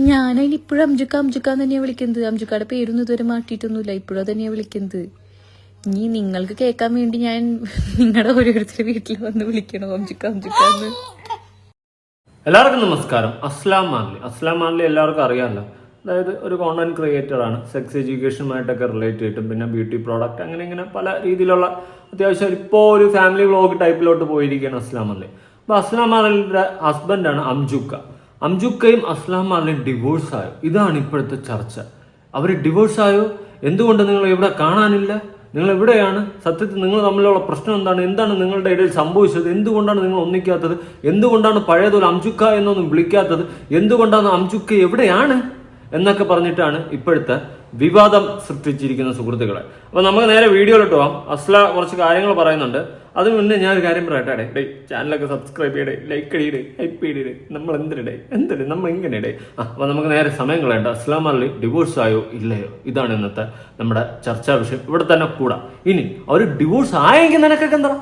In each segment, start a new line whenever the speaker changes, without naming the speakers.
ഞാനതിന് ഇപ്പോഴും അംജുക്ക അംജുക്ക തന്നെയാണ് വിളിക്കുന്നത്. അംജുക്കയുടെ പേരൊന്നും ഇതുവരെ മാറ്റിയിട്ടൊന്നുമില്ല. ഇപ്പോഴും തന്നെയാണ് വിളിക്കുന്നത്. ഇനി നിങ്ങൾക്ക് കേൾക്കാൻ വേണ്ടി ഞാൻ നിങ്ങളുടെ ഓരോരുത്തരുടെ വീട്ടിൽ വന്ന് വിളിക്കണോ? അംജുക്ക അംജുക്ക എന്ന്.
എല്ലാവർക്കും നമസ്കാരം. അസ്ലാം മാൻലി അസ്ലാം മാൻലി എല്ലാവർക്കും അറിയാമല്ലോ. അതായത് ഒരു കോണ്ടന്റ് ക്രിയേറ്റർ ആണ്. സെക്സ് എഡ്യൂക്കേഷനുമായിട്ടൊക്കെ റിലേറ്റ് ചെയ്തിട്ടും പിന്നെ ബ്യൂട്ടി പ്രോഡക്റ്റ് അങ്ങനെ ഇങ്ങനെ പല രീതിയിലുള്ള അത്യാവശ്യം ഇപ്പോൾ ഒരു ഫാമിലി വ്ലോഗ് ടൈപ്പിലോട്ട് പോയിരിക്കുകയാണ് അസ്ലാം മാൻലി അപ്പോൾ അസ്ലാം മാൻലിയുടെ ഹസ്ബൻഡാണ് അംജുക്ക. അംജുക്കയും അസ്ലാം മാൻലിയും ഡിവോഴ്സ് ആയോ ഇതാണ് ഇപ്പോഴത്തെ ചർച്ച. അവർ ഡിവോഴ്സ് ആയോ എന്തുകൊണ്ട് നിങ്ങൾ ഇവിടെ കാണാനില്ല? നിങ്ങൾ എവിടെയാണ്? സത്യത്തിൽ നിങ്ങൾ തമ്മിലുള്ള പ്രശ്നം എന്താണ്? എന്താണ് നിങ്ങളുടെ ഇടയിൽ സംഭവിച്ചത്? എന്തുകൊണ്ടാണ് നിങ്ങൾ ഒന്നിക്കാത്തത്? എന്തുകൊണ്ടാണ് പഴയതുപോലെ അംജുക്ക എന്നൊന്നും വിളിക്കാത്തത്? എന്തുകൊണ്ടാണ് അംജുക്ക എവിടെയാണ്? എന്നൊക്കെ പറഞ്ഞിട്ടാണ് ഇപ്പോഴത്തെ വിവാദം സൃഷ്ടിച്ചിരിക്കുന്ന സുഹൃത്തുക്കളെ. അപ്പൊ നമുക്ക് നേരെ വീഡിയോയിലോട്ട് പോവാം. അസ്ല കുറച്ച് കാര്യങ്ങൾ പറയുന്നുണ്ട്. അതിന് മുന്നേ ഞാൻ ഒരു കാര്യം പറയട്ടെ. ഡേ ചാനലൊക്കെ സബ്സ്ക്രൈബ് ചെയ്യടേ ലൈക്ക് അടിയിടേ ഹൈപ്പ് ചെയ്തിടേ നമ്മൾ എന്തിനിടെ എന്തിടേ നമ്മൾ ഇങ്ങനെ ഇടേ അപ്പൊ നമുക്ക് നേരെ സമയം കളയണ്ട അസ്ലാം അലി ഡിവോഴ്സ് ആയോ ഇല്ലയോ? ഇതാണ് ഇന്നത്തെ നമ്മുടെ ചർച്ചാ വിഷയം. ഇവിടെ തന്നെ കൂടാ. ഇനി അവർ ഡിവോഴ്സ് ആയെങ്കിൽ നിനക്കൊക്കെ എന്താ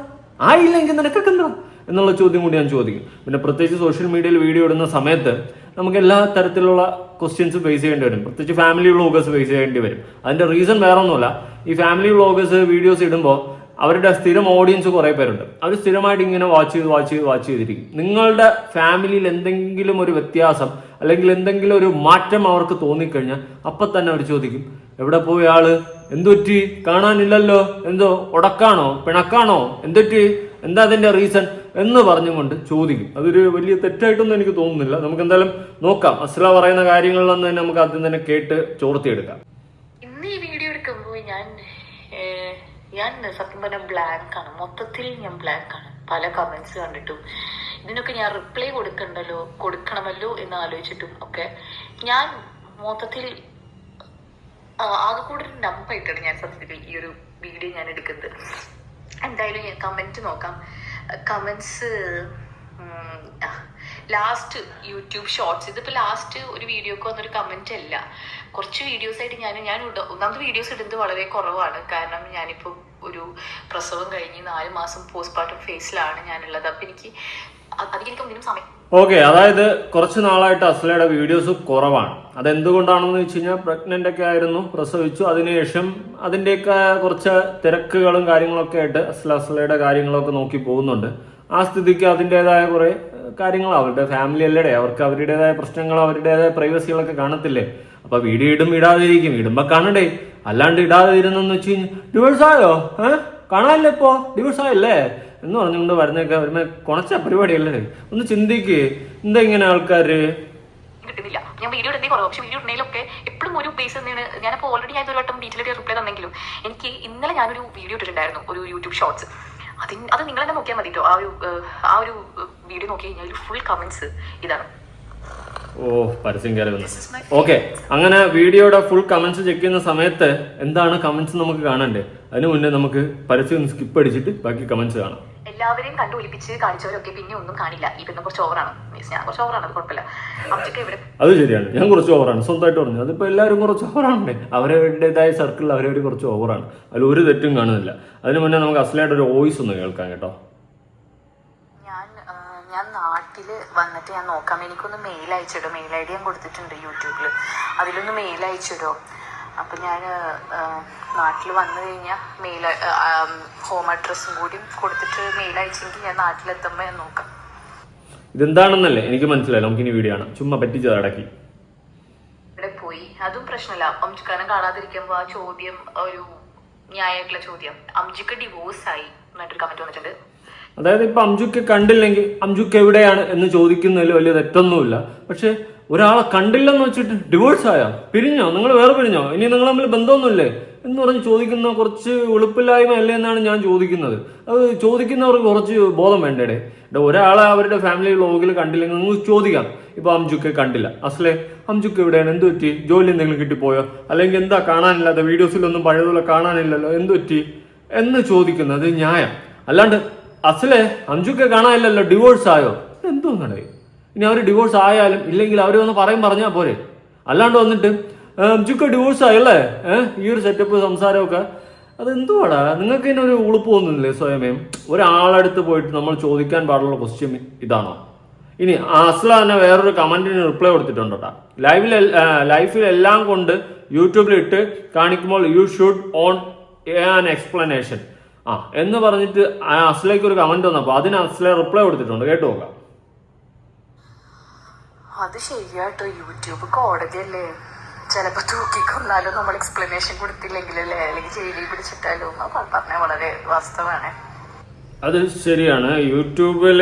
ആയില്ലെങ്കിൽ നിനക്കൊക്കെ എന്താ എന്നുള്ള ചോദ്യം കൂടി ഞാൻ ചോദിക്കും. പിന്നെ പ്രത്യേകിച്ച് സോഷ്യൽ മീഡിയയിൽ വീഡിയോ ഇടുന്ന സമയത്ത് നമുക്ക് എല്ലാ തരത്തിലുള്ള ക്വസ്റ്റ്യൻസ് ഫേസ് ചെയ്യേണ്ടി വരും. പ്രത്യേകിച്ച് ഫാമിലി വ്ളോഗേഴ്സ് ഫേസ് ചെയ്യേണ്ടി വരും. അതിന്റെ റീസൺ വേറെ ഒന്നുമല്ല. ഈ ഫാമിലി വ്ളോഗേഴ്സ് വീഡിയോസ് ഇടുമ്പോൾ അവരുടെ സ്ഥിരം ഓഡിയൻസ് കുറേ പേരുണ്ട്. അവർ സ്ഥിരമായിട്ട് ഇങ്ങനെ വാച്ച് ചെയ്ത് വാച്ച് ചെയ്ത് വാച്ച് ചെയ്തിരിക്കും. നിങ്ങളുടെ ഫാമിലിയിൽ എന്തെങ്കിലും ഒരു വ്യത്യാസം അല്ലെങ്കിൽ എന്തെങ്കിലും ഒരു മാറ്റം അവർക്ക് തോന്നിക്കഴിഞ്ഞാൽ അപ്പം തന്നെ അവർ ചോദിക്കും എവിടെ പോയി ആൾ? എന്തുപറ്റി കാണാനില്ലല്ലോ? എന്തോ ഉടക്കാണോ? പിണക്കാണോ? എന്തുപറ്റി എന്താ അതിന്റെ റീസൺ എന്ന് പറഞ്ഞുകൊണ്ട് ചോദിക്കും. അതൊരു വലിയ തെറ്റായിട്ടൊന്നും എനിക്ക് തോന്നുന്നില്ല. നമുക്ക് എന്തായാലും നോക്കാം. അസ്ല പറയുന്ന കാര്യങ്ങളിലൊന്നും തന്നെ നമുക്ക് ആദ്യം തന്നെ കേട്ട് ചോർത്തിയെടുക്കാം.
ഇന്ന് ഈ വീഡിയോ എടുക്കുമ്പോൾ ഞാൻ ഞാൻ സത്യം പറഞ്ഞാൽ ബ്ലാങ്ക് ആണ്. മൊത്തത്തിൽ ഞാൻ ബ്ലാങ്ക് ആണ്. പല കമന്റ്സ് കണ്ടിട്ടും. ഇതിനൊക്കെ ഞാൻ റിപ്ലൈ കൊടുക്കണ്ടല്ലോ കൊടുക്കണമല്ലോ എന്ന് ആലോചിച്ചിട്ടും ഒക്കെ. ഞാൻ മൊത്തത്തിൽ ആകെ കൂടെ ഒരു നമ്പായിട്ടാണ് ഞാൻ സത്യത്തിൽ ഈ ഒരു വീഡിയോ ഞാൻ എടുക്കുന്നത്. എന്തായാലും കമന്റ് നോക്കാം. കമന്റ്സ് ലാസ്റ്റ് യൂട്യൂബ് ഷോർട്സ് ഇതിപ്പോ ലാസ്റ്റ് ഒരു വീഡിയോക്ക് വന്നൊരു കമന്റ് അല്ല. കുറച്ച് വീഡിയോസ് ആയിട്ട് ഞാൻ ഞാൻ ഒന്നാമത് വീഡിയോസ് ഇടുന്നത് വളരെ കുറവാണ്. കാരണം ഞാനിപ്പോ ഒരു പ്രസവം കഴിഞ്ഞ് നാല് മാസം പോസ്റ്റ് പാർട്ടം ഫേസിലാണ് ഞാനുള്ളത്. അപ്പൊ എനിക്ക് അതിലേക്ക് ഒന്നിനും സമയം
ഓക്കെ അതായത് കുറച്ച് നാളായിട്ട് അസ്ലയുടെ വീഡിയോസ് കുറവാണ്. അതെന്തുകൊണ്ടാണെന്ന് വെച്ച് കഴിഞ്ഞാൽ പ്രഗ്നന്റ് ഒക്കെ ആയിരുന്നു പ്രസവിച്ചു. അതിനുശേഷം അതിന്റെയൊക്കെ കുറച്ച് തിരക്കുകളും കാര്യങ്ങളൊക്കെ ആയിട്ട് അസ്ല അസ്ലയുടെ കാര്യങ്ങളൊക്കെ നോക്കി പോകുന്നുണ്ട്. ആ സ്ഥിതിക്ക് അതിന്റെതായ കുറേ കാര്യങ്ങൾ അവരുടെ ഫാമിലി അല്ലേടെ? അവർക്ക് അവരുടേതായ പ്രശ്നങ്ങൾ അവരുടേതായ പ്രൈവസികളൊക്കെ കാണത്തില്ലേ? അപ്പൊ വീഡിയോ ഇടും ഇടാതിരിക്കും. ഇടുമ്പോ കാണണ്ടേ? അല്ലാണ്ട് ഇടാതെ ഇരുന്നെന്ന് വെച്ച് കഴിഞ്ഞാൽ ഡിവോഴ്സ് ആയോ? കാണാനില്ല ഇപ്പോ? ഡിവോഴ്സ് എന്ന് പറഞ്ഞുകൊണ്ട് വരുന്നൊക്കെ വരുമ്പോ കുണച്ച പരിപാടിയല്ലേ ഒന്ന് ചിന്തിക്ക്. എന്താ ഇങ്ങനെ ആൾക്കാര്?
കിട്ടുന്നില്ല. ഞാൻ വീഡിയോ ഇടുന്നേ കുറവ്. പക്ഷെ വീഡിയോ ഇടുന്നതിലൊക്കെ എപ്പോഴും ഒരു ബേസ് തന്നെയാണ്. ഞാനിപ്പോൾ ഓൾറെഡി ഞാൻ ഒരു വട്ടം ഡീറ്റെയിൽ റിപ്ലൈ തന്നെങ്കിലും എനിക്ക് ഇന്നലെ ഞാനൊരു വീഡിയോ ഇട്ടിട്ടുണ്ടായിരുന്നു. ഒരു യൂട്യൂബ് ഷോർട്സ് അതിന് അത് നിങ്ങൾ തന്നെ നോക്കിയാൽ മതി കേട്ടോ ആ ഒരു ആ ഒരു വീഡിയോ നോക്കി കഴിഞ്ഞാൽ ഫുൾ കമന്റ്സ് ഇതാണ്.
ഓ പരസ്യം കയറി വന്നു. ഓക്കെ അങ്ങനെ വീഡിയോയുടെ ഫുൾ കമന്റ്സ് ചെക്ക് ചെയ്യുന്ന സമയത്ത് എന്താണ് കമന്റ്സ് നമുക്ക് കാണണ്ടേ? അതിനു മുന്നേ നമുക്ക് പരസ്യം സ്കിപ്പ് അടിച്ചിട്ട് ബാക്കി കമന്റ്സ് കാണാം.
എല്ലാവരെയും കണ്ടു ഒലിപ്പിച്ച് കാണിച്ചവരൊക്കെ പിന്നെ ഒന്നും കാണില്ല. ഈ കുറച്ച് ഓവറാണ് ഞാൻ കുറച്ച് ഓവറാണ് അത് കുഴപ്പമില്ല. ഇവിടെ
അത് ശരിയാണ്. ഞാൻ കുറച്ച് ഓവറാണ് സ്വന്തമായിട്ട് പറഞ്ഞു. അതിപ്പോൾ എല്ലാവരും കുറച്ച് ഓവറാണ് അവരവരുടേതായ സർക്കിളിൽ അവരവർ കുറച്ച് ഓവറാണ് അതിൽ ഒരു തെറ്റും കാണുന്നില്ല. അതിന് മുന്നേ നമുക്ക് അസലായിട്ട് ഒരു വോയിസ് ഒന്ന് കേൾക്കാം കേട്ടോ
ഞാൻ ആ, ഞാൻ നാട്ടിൽ വന്നിട്ട് ഞാൻ നോക്കാം. എനിക്കൊന്ന് മെയിൽ അയച്ചിടോ? മെയിൽ ഐ ഡി ഞാൻ കൊടുത്തിട്ടുണ്ട് യൂട്യൂബിൽ അതിലൊന്ന് മെയിൽ അയച്ചിടോ? അപ്പം ഞാൻ നാട്ടിൽ വന്നു കഴിഞ്ഞാൽ മെയിൽ ഹോം അഡ്രസ്സും കൂടി കൊടുത്തിട്ട് മെയിൽ അയച്ചെങ്കിൽ ഞാൻ നാട്ടിലെത്തുമ്പോൾ ഞാൻ നോക്കാം.
ഇതെന്താണെന്നല്ലേ എനിക്ക് മനസ്സിലായി നമുക്ക് ഇനി വീഡിയോ ആണ് ചുമ്മാ പറ്റിച്ചത് അടക്കി.
ഇവിടെ പോയി. അതും പ്രശ്നമല്ല അംജുക്കാരൻ കാണാതിരിക്കുമ്പോൾ ആ ചോദ്യം ഒരു ന്യായമായിട്ടുള്ള ചോദ്യം. അംജുക്ക് ഡിവോഴ്സ് ആയി. എന്നിട്ടൊരു കമന്റ് വന്നിട്ടുണ്ട്.
അതായത് ഇപ്പൊ അംജുക്ക് കണ്ടില്ലെങ്കിൽ അംജുക്ക് എവിടെയാണ് എന്ന് ചോദിക്കുന്നതിൽ വലിയ തെറ്റൊന്നുമില്ല. പക്ഷെ ഒരാളെ കണ്ടില്ലെന്ന് വെച്ചിട്ട് ഡിവോഴ്സ് ആയോ? പിരിഞ്ഞോ? നിങ്ങൾ വേറെ പിരിഞ്ഞോ? ഇനി നിങ്ങൾ തമ്മിൽ ബന്ധമൊന്നുമില്ലേ? എന്ന് പറഞ്ഞ് ചോദിക്കുന്ന കുറച്ച് എളുപ്പില്ലായ്മ അല്ലേ എന്നാണ് ഞാൻ ചോദിക്കുന്നത്. അത് ചോദിക്കുന്നവർക്ക് കുറച്ച് ബോധം വേണ്ടേ ഇവിടെ ഒരാളെ അവരുടെ ഫാമിലി വ്ലോഗിൽ കണ്ടില്ലെങ്കിൽ നിങ്ങൾ ചോദിക്കാം. ഇപ്പൊ അംജുക്ക് കണ്ടില്ല. അസലെ അംജുക്ക് എവിടെയാണ്? എന്ത് പറ്റി? ജോലി എന്തെങ്കിലും കിട്ടിപ്പോയോ? അല്ലെങ്കിൽ എന്താ കാണാനില്ലാത്ത വീഡിയോസിലൊന്നും പഴയതുപോലെ കാണാനില്ലല്ലോ? എന്ത് പറ്റി? എന്ന് ചോദിക്കുന്നത് ന്യായം. അല്ലാണ്ട് അസലെ അഞ്ചുക്കെ കാണാനില്ലല്ലോ ഡിവോഴ്സ് ആയോ? എന്തോന്നാണ് ഇനി അവർ ഡിവോഴ്സ് ആയാലും ഇല്ലെങ്കിൽ അവർ ഒന്ന് പറയും പറഞ്ഞാൽ പോരെ. അല്ലാണ്ട് വന്നിട്ട് അഞ്ചുക്കെ ഡിവോഴ്സ് ആയല്ലേ? ഏഹ് ഈ ഒരു സെറ്റപ്പ് സംസാരമൊക്കെ? അത് എന്തുവാടാ നിങ്ങൾക്ക് ഇതിന് ഒരു ഉളുപ്പ് തോന്നുന്നില്ലേ സ്വയമേ? ഒരാളടുത്ത് പോയിട്ട് നമ്മൾ ചോദിക്കാൻ പാടുള്ള ക്വസ്റ്റ്യൻ ഇതാണോ? ഇനി അസ്ല തന്നെ വേറൊരു കമന്റിന് റിപ്ലൈ കൊടുത്തിട്ടുണ്ട് ലൈവിൽ ലൈഫിൽ എല്ലാം കൊണ്ട് യൂട്യൂബിൽ ഇട്ട് കാണിക്കുമ്പോൾ you should own an explanation ആ എന്ന് പറഞ്ഞിട്ട് അസ്ലേക്ക് ഒരു കമന്റ് വന്നപ്പോൾ അതിന് അസ്ലെ റിപ്ലൈ കൊടുത്തിട്ടുണ്ട്. കേട്ടു നോക്കാം.
അത് ശരിയാട്ടോ. യൂട്യൂബ് കോടതിയല്ലേ? ചിലപ്പോ തൂക്കിക്കൊന്നാലും നമ്മൾ എക്സ്പ്ലനേഷൻ കൊടുത്തില്ലെങ്കിലല്ലേ? അല്ലെങ്കിൽ ജയിലിൽ പിടിച്ചിട്ടാലോ. പറഞ്ഞ വളരെ വാസ്തവാണ്
അത് ശരിയാണ്. യൂട്യൂബിൽ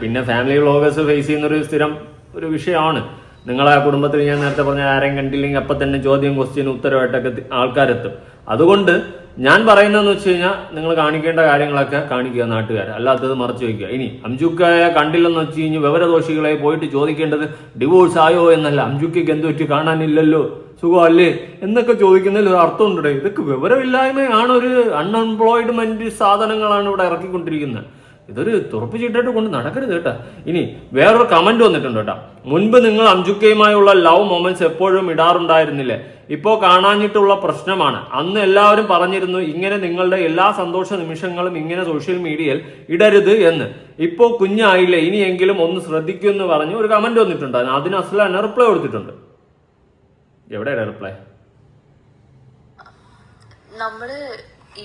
പിന്നെ ഫാമിലി വ്ളോഗേഴ്സ് ഫേസ് ചെയ്യുന്ന ഒരു സ്ഥിരം ഒരു വിഷയമാണ്. നിങ്ങളെ കുടുംബത്തിൽ ഞാൻ നേരത്തെ പറഞ്ഞ ആരെയും കണ്ടില്ലെങ്കിൽ അപ്പം തന്നെ ചോദ്യം ക്വസ്റ്റ്യൻ ഉത്തരവായിട്ടൊക്കെ ആൾക്കാരെത്തും. അതുകൊണ്ട് ഞാൻ പറയുന്നതെന്ന് വെച്ച് കഴിഞ്ഞാൽ നിങ്ങൾ കാണിക്കേണ്ട കാര്യങ്ങളൊക്കെ കാണിക്കുക നാട്ടുകാർ അല്ലാത്തത് മറച്ചു വയ്ക്കുക. ഇനി അംജുക്കായ കണ്ടില്ലെന്ന് വെച്ച് കഴിഞ്ഞാൽ വിവരദോഷികളെ പോയിട്ട് ചോദിക്കേണ്ടത് ഡിവോഴ്സ് ആയോ എന്നല്ല. അംജുക്കയ്ക്ക് എന്ത് പറ്റി? കാണാനില്ലല്ലോ. സുഖമല്ലേ? എന്നൊക്കെ ചോദിക്കുന്നതിൽ ഒരു അർത്ഥമുണ്ട് ഇതൊക്കെ വിവരമില്ലായ്മയാണ് ഒരു അൺഎംപ്ലോയ്ഡ്മെന്റ് സാധനങ്ങളാണ് ഇവിടെ ഇറക്കിക്കൊണ്ടിരിക്കുന്നത്. ഇതൊരു തുറപ്പ് ചീട്ടായിട്ട് കൊണ്ട് നടക്കരുത് കേട്ടാ. ഇനി വേറൊരു കമന്റ് വന്നിട്ടുണ്ട് കേട്ടാ. മുൻപ് നിങ്ങൾ അംജുക്കയുമായുള്ള ലവ് മൊമെന്റ്സ് എപ്പോഴും ഇടാറുണ്ടായിരുന്നില്ലേ? ഇപ്പോ കാണാഞ്ഞിട്ടുള്ള പ്രശ്നമാണ്. അന്ന് എല്ലാവരും പറഞ്ഞിരുന്നു ഇങ്ങനെ നിങ്ങളുടെ എല്ലാ സന്തോഷ നിമിഷങ്ങളും ഇങ്ങനെ സോഷ്യൽ മീഡിയയിൽ ഇടരുത് എന്ന്. ഇപ്പോ കുഞ്ഞായില്ലേ ഇനിയെങ്കിലും ഒന്ന് ശ്രദ്ധിക്കൂ എന്ന് പറഞ്ഞ് ഒരു കമന്റ് വന്നിട്ടുണ്ട്. അതിന് അസല റിപ്ലൈ കൊടുത്തിട്ടുണ്ട്. എവിടെയാണ് റിപ്ലൈ
നമ്മൾ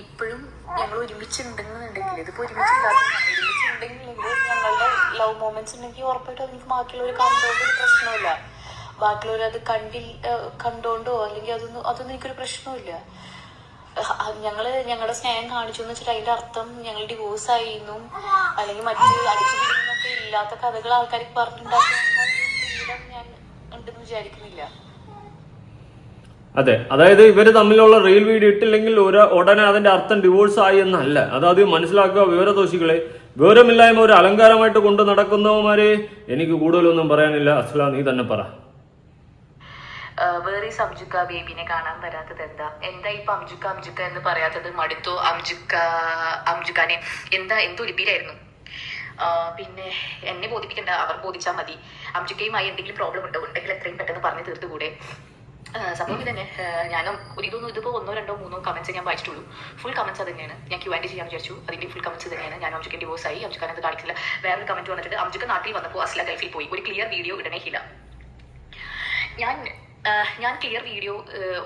ഇപ്പോഴും ഞങ്ങൾ ഒരുമിച്ചുണ്ടെന്നുണ്ടെങ്കിൽ ഇതിപ്പോ ഒരുമിച്ചില്ലാതെ ഒരുമിച്ചുണ്ടെങ്കിൽ ഞങ്ങളുടെ ലവ് മൊമെന്റ്സ് ഉണ്ടെങ്കിൽ ഉറപ്പായിട്ടും അതിന് ബാക്കിയുള്ളവർ കണ്ടോണ്ട് ഒരു പ്രശ്നമില്ല ബാക്കിയുള്ളവർ അത് കണ്ടി കണ്ടോണ്ടോ അല്ലെങ്കിൽ അതൊന്നും അതൊന്നും എനിക്കൊരു പ്രശ്നമില്ല ഞങ്ങൾ ഞങ്ങളുടെ സ്നേഹം കാണിച്ചു എന്ന് വെച്ചിട്ട് അതിന്റെ അർത്ഥം ഞങ്ങൾ ഡിവോഴ്സ് ആയിരുന്നു. അല്ലെങ്കിൽ മറ്റു അടിച്ചു ഇല്ലാത്ത കഥകൾ ആൾക്കാർക്ക് പറഞ്ഞിട്ടുണ്ടാക്കുന്ന ഞാൻ ഉണ്ടെന്ന് വിചാരിക്കുന്നില്ല.
അതെ. അതായത് ഇവർ തമ്മിലുള്ള റെയിൽ വീഡിയോ ഇട്ടില്ലെങ്കിൽ ഒരു ഉടനെ അതിന്റെ അർത്ഥം ഡിവോഴ്സ് ആയി എന്നല്ല. അത് മനസ്സിലാക്കുക വിവരദോഷികളെ. വിവരമില്ലായ്മ ഒരു അലങ്കാരമായിട്ട് കൊണ്ട് നടക്കുന്നവന്മാരെ എനിക്ക് കൂടുതലൊന്നും പറയാനില്ല. അസ്ല നീ തന്നെ പറ.
വേറെ അംജുക്ക ബേബിനെ കാണാൻ വരാത്തത് എന്താ? എന്താ ഇപ്പൊ അംജുക്ക അംജുക്ക എന്ന് പറയാത്തത്? മടുത്തു? അംജുക്ക അംജുക്കാനെ? എന്താ എന്തൊലിപ്പിലായിരുന്നു പിന്നെ എന്നെ ബോധിപ്പിക്കണ്ട. അവർ ബോധിച്ചാൽ മതി. അംജുക്കയുമായി എന്തെങ്കിലും പ്രോബ്ലം ഉണ്ടോ? ഉണ്ടെങ്കിൽ എത്രയും പെട്ടെന്ന് പറഞ്ഞു തീർത്തുകൂടെ. സംഭവം ഇത് തന്നെ ഞാനും ഒരു ഇതൊന്നും ഇതിപ്പോ ഒന്നോ രണ്ടോ മൂന്നോ കമന്റ്സ് ഞാൻ വായിച്ചിട്ടുള്ളൂ. ഫുൾ കമന്റ്സ് അത് തന്നെയാണ് ഞാൻ ക്യൂ ആൻഡ് ചെയ്യാൻ വിചാരിച്ചു. അതിന്റെ ഫുൾ കമന്റ്സ് തന്നെയാണ്. ഞാൻ അംജുക്ക് ഡിവോഴ്സ് ആയി. അംജുക്കാൻ അത് കാണിച്ചില്ല. വേറൊരു കമന്റ് വന്നിട്ട് അംജുക്ക് നാട്ടിൽ വന്നപ്പോൾ അസ്ല ഗൾഫിൽ പോയി. ഒരു ക്ലിയർ വീഡിയോ ഇടണേ ഇല്ല ഞാൻ ഞാൻ ക്ലിയർ വീഡിയോ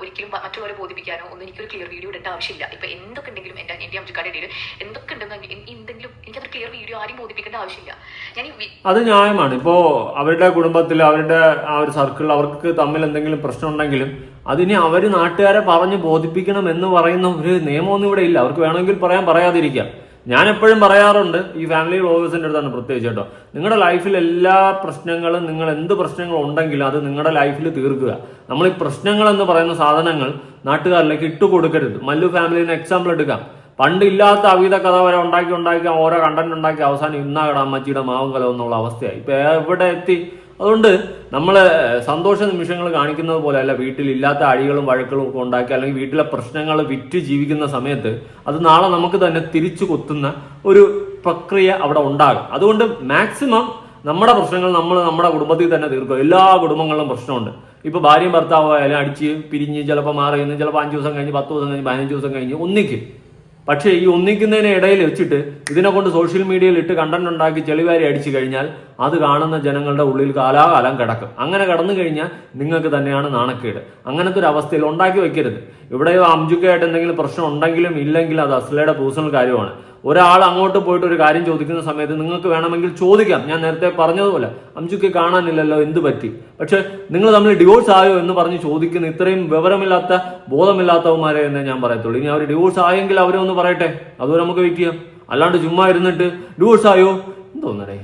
ഒരിക്കലും മറ്റുള്ളവരെ ബോധിപ്പിക്കാനോ ഒന്നും എനിക്കൊരു ക്ലിയർ വീഡിയോ ഇടേണ്ട ആവശ്യമില്ല. ഇപ്പൊ എന്തൊക്കെ ഉണ്ടെങ്കിലും എന്റെ എന്റെ അമ്മക്കാരുടെ ഇടയിൽ എന്തൊക്കെ ഉണ്ടെന്ന് എന്തെങ്കിലും എനിക്കത് ക്ലിയർ വീഡിയോ ആരും ബോധിപ്പിക്കേണ്ട ആവശ്യമില്ല. ഞാൻ
അത് ന്യായമാണ്. ഇപ്പോ അവരുടെ കുടുംബത്തിൽ അവരുടെ ആ ഒരു സർക്കിളിൽ അവർക്ക് തമ്മിൽ എന്തെങ്കിലും പ്രശ്നം ഉണ്ടെങ്കിലും അതിനെ അവർ നാട്ടുകാരെ പറഞ്ഞ് ബോധിപ്പിക്കണം എന്ന് പറയുന്ന ഒരു നിയമമൊന്നും ഇവിടെ ഇല്ല. അവർക്ക് വേണമെങ്കിൽ പറയാൻ പറയാതിരിക്കാം. ഞാൻ എപ്പോഴും പറയാറുണ്ട് ഈ ഫാമിലി വ്ളോഗേഴ്സിന്റെ അടുത്താണ് പ്രത്യേകിച്ച് കേട്ടോ. നിങ്ങളുടെ ലൈഫിൽ എല്ലാ പ്രശ്നങ്ങളും നിങ്ങൾ എന്ത് പ്രശ്നങ്ങളും ഉണ്ടെങ്കിലും അത് നിങ്ങളുടെ ലൈഫിൽ തീർക്കുക. നമ്മൾ ഈ പ്രശ്നങ്ങൾ എന്ന് പറയുന്ന സാധനങ്ങൾ നാട്ടുകാരിലേക്ക് ഇട്ടുകൊടുക്കരുത് മല്ലു ഫാമിലിന് എക്സാമ്പിൾ എടുക്കാം. പണ്ട് ഇല്ലാത്ത അവിധ കഥ വരെ ഉണ്ടാക്കി ഉണ്ടാക്കി ഓരോ കണ്ടന്റ് ഉണ്ടാക്കി അവസാനം ഇന്നാകട അമ്മച്ചിയുടെ മാവും കലം എന്നുള്ള അവസ്ഥയായി. ഇപ്പൊ എവിടെ എത്തി? അതുകൊണ്ട് നമ്മൾ സന്തോഷ നിമിഷങ്ങൾ കാണിക്കുന്നത് അല്ല വീട്ടിലില്ലാത്ത അടികളും വഴക്കുകളും ഒക്കെ ഉണ്ടാക്കി അല്ലെങ്കിൽ വീട്ടിലെ പ്രശ്നങ്ങൾ വിറ്റ് ജീവിക്കുന്ന സമയത്ത് അത് നാളെ നമുക്ക് തന്നെ തിരിച്ചു കൊത്തുന്ന ഒരു പ്രക്രിയ അവിടെ ഉണ്ടാകും. അതുകൊണ്ട് മാക്സിമം നമ്മുടെ പ്രശ്നങ്ങൾ നമ്മൾ നമ്മുടെ കുടുംബത്തിൽ തന്നെ തീർക്കും. എല്ലാ കുടുംബങ്ങളിലും പ്രശ്നമുണ്ട്. ഇപ്പൊ ഭാര്യയും ഭർത്താവും ആയാലും അടിച്ച് പിരിഞ്ഞ് ചിലപ്പോൾ മാറി നിന്ന് ചിലപ്പോൾ അഞ്ച് ദിവസം കഴിഞ്ഞ് പത്ത് ദിവസം കഴിഞ്ഞ് പതിനഞ്ച് ദിവസം കഴിഞ്ഞ് ഒന്നിക്കും പക്ഷേ ഈ ഒന്നിക്കുന്നതിന് ഇടയിൽ വെച്ചിട്ട് ഇതിനെ കൊണ്ട് സോഷ്യൽ മീഡിയയിൽ ഇട്ട് കണ്ടന്റ് ഉണ്ടാക്കി ചെളിവാരി അടിച്ചു കഴിഞ്ഞാൽ അത് കാണുന്ന ജനങ്ങളുടെ ഉള്ളിൽ കാലാകാലം കിടക്കും. അങ്ങനെ കടന്നു കഴിഞ്ഞാൽ നിങ്ങൾക്ക് തന്നെയാണ് നാണക്കേട്. അങ്ങനത്തെ ഒരു അവസ്ഥയിൽ ഉണ്ടാക്കി വെക്കരുത്. ഇവിടെയോ അംജുക്കായിട്ട് എന്തെങ്കിലും പ്രശ്നം ഉണ്ടെങ്കിലും ഇല്ലെങ്കിലും അത് അസ്ലയുടെ പേഴ്സണൽ കാര്യമാണ്. ഒരാൾ അങ്ങോട്ട് പോയിട്ട് ഒരു കാര്യം ചോദിക്കുന്ന സമയത്ത് നിങ്ങൾക്ക് വേണമെങ്കിൽ ചോദിക്കാം. ഞാൻ നേരത്തെ പറഞ്ഞതുപോലെ അംജുക്ക് കാണാനില്ലല്ലോ എന്ത് പറ്റി? പക്ഷെ നിങ്ങൾ തമ്മിൽ ഡിവോഴ്സ് ആയോ എന്ന് പറഞ്ഞ് ചോദിക്കുന്ന ഇത്രയും വിവരമില്ലാത്ത ബോധമില്ലാത്തവന്മാരെ എന്നേ ഞാൻ പറയത്തുള്ളൂ. ഇനി അവർ ഡിവോഴ്സ് ആയെങ്കിൽ അവരെ ഒന്ന് പറയട്ടെ. അതുവരെ നമുക്ക് വെയിറ്റ് ചെയ്യാം അല്ലാണ്ട് ചുമ്മാ ഇരുന്നിട്ട് ഡിവോഴ്സ് ആയോ? എന്തോന്നടേ?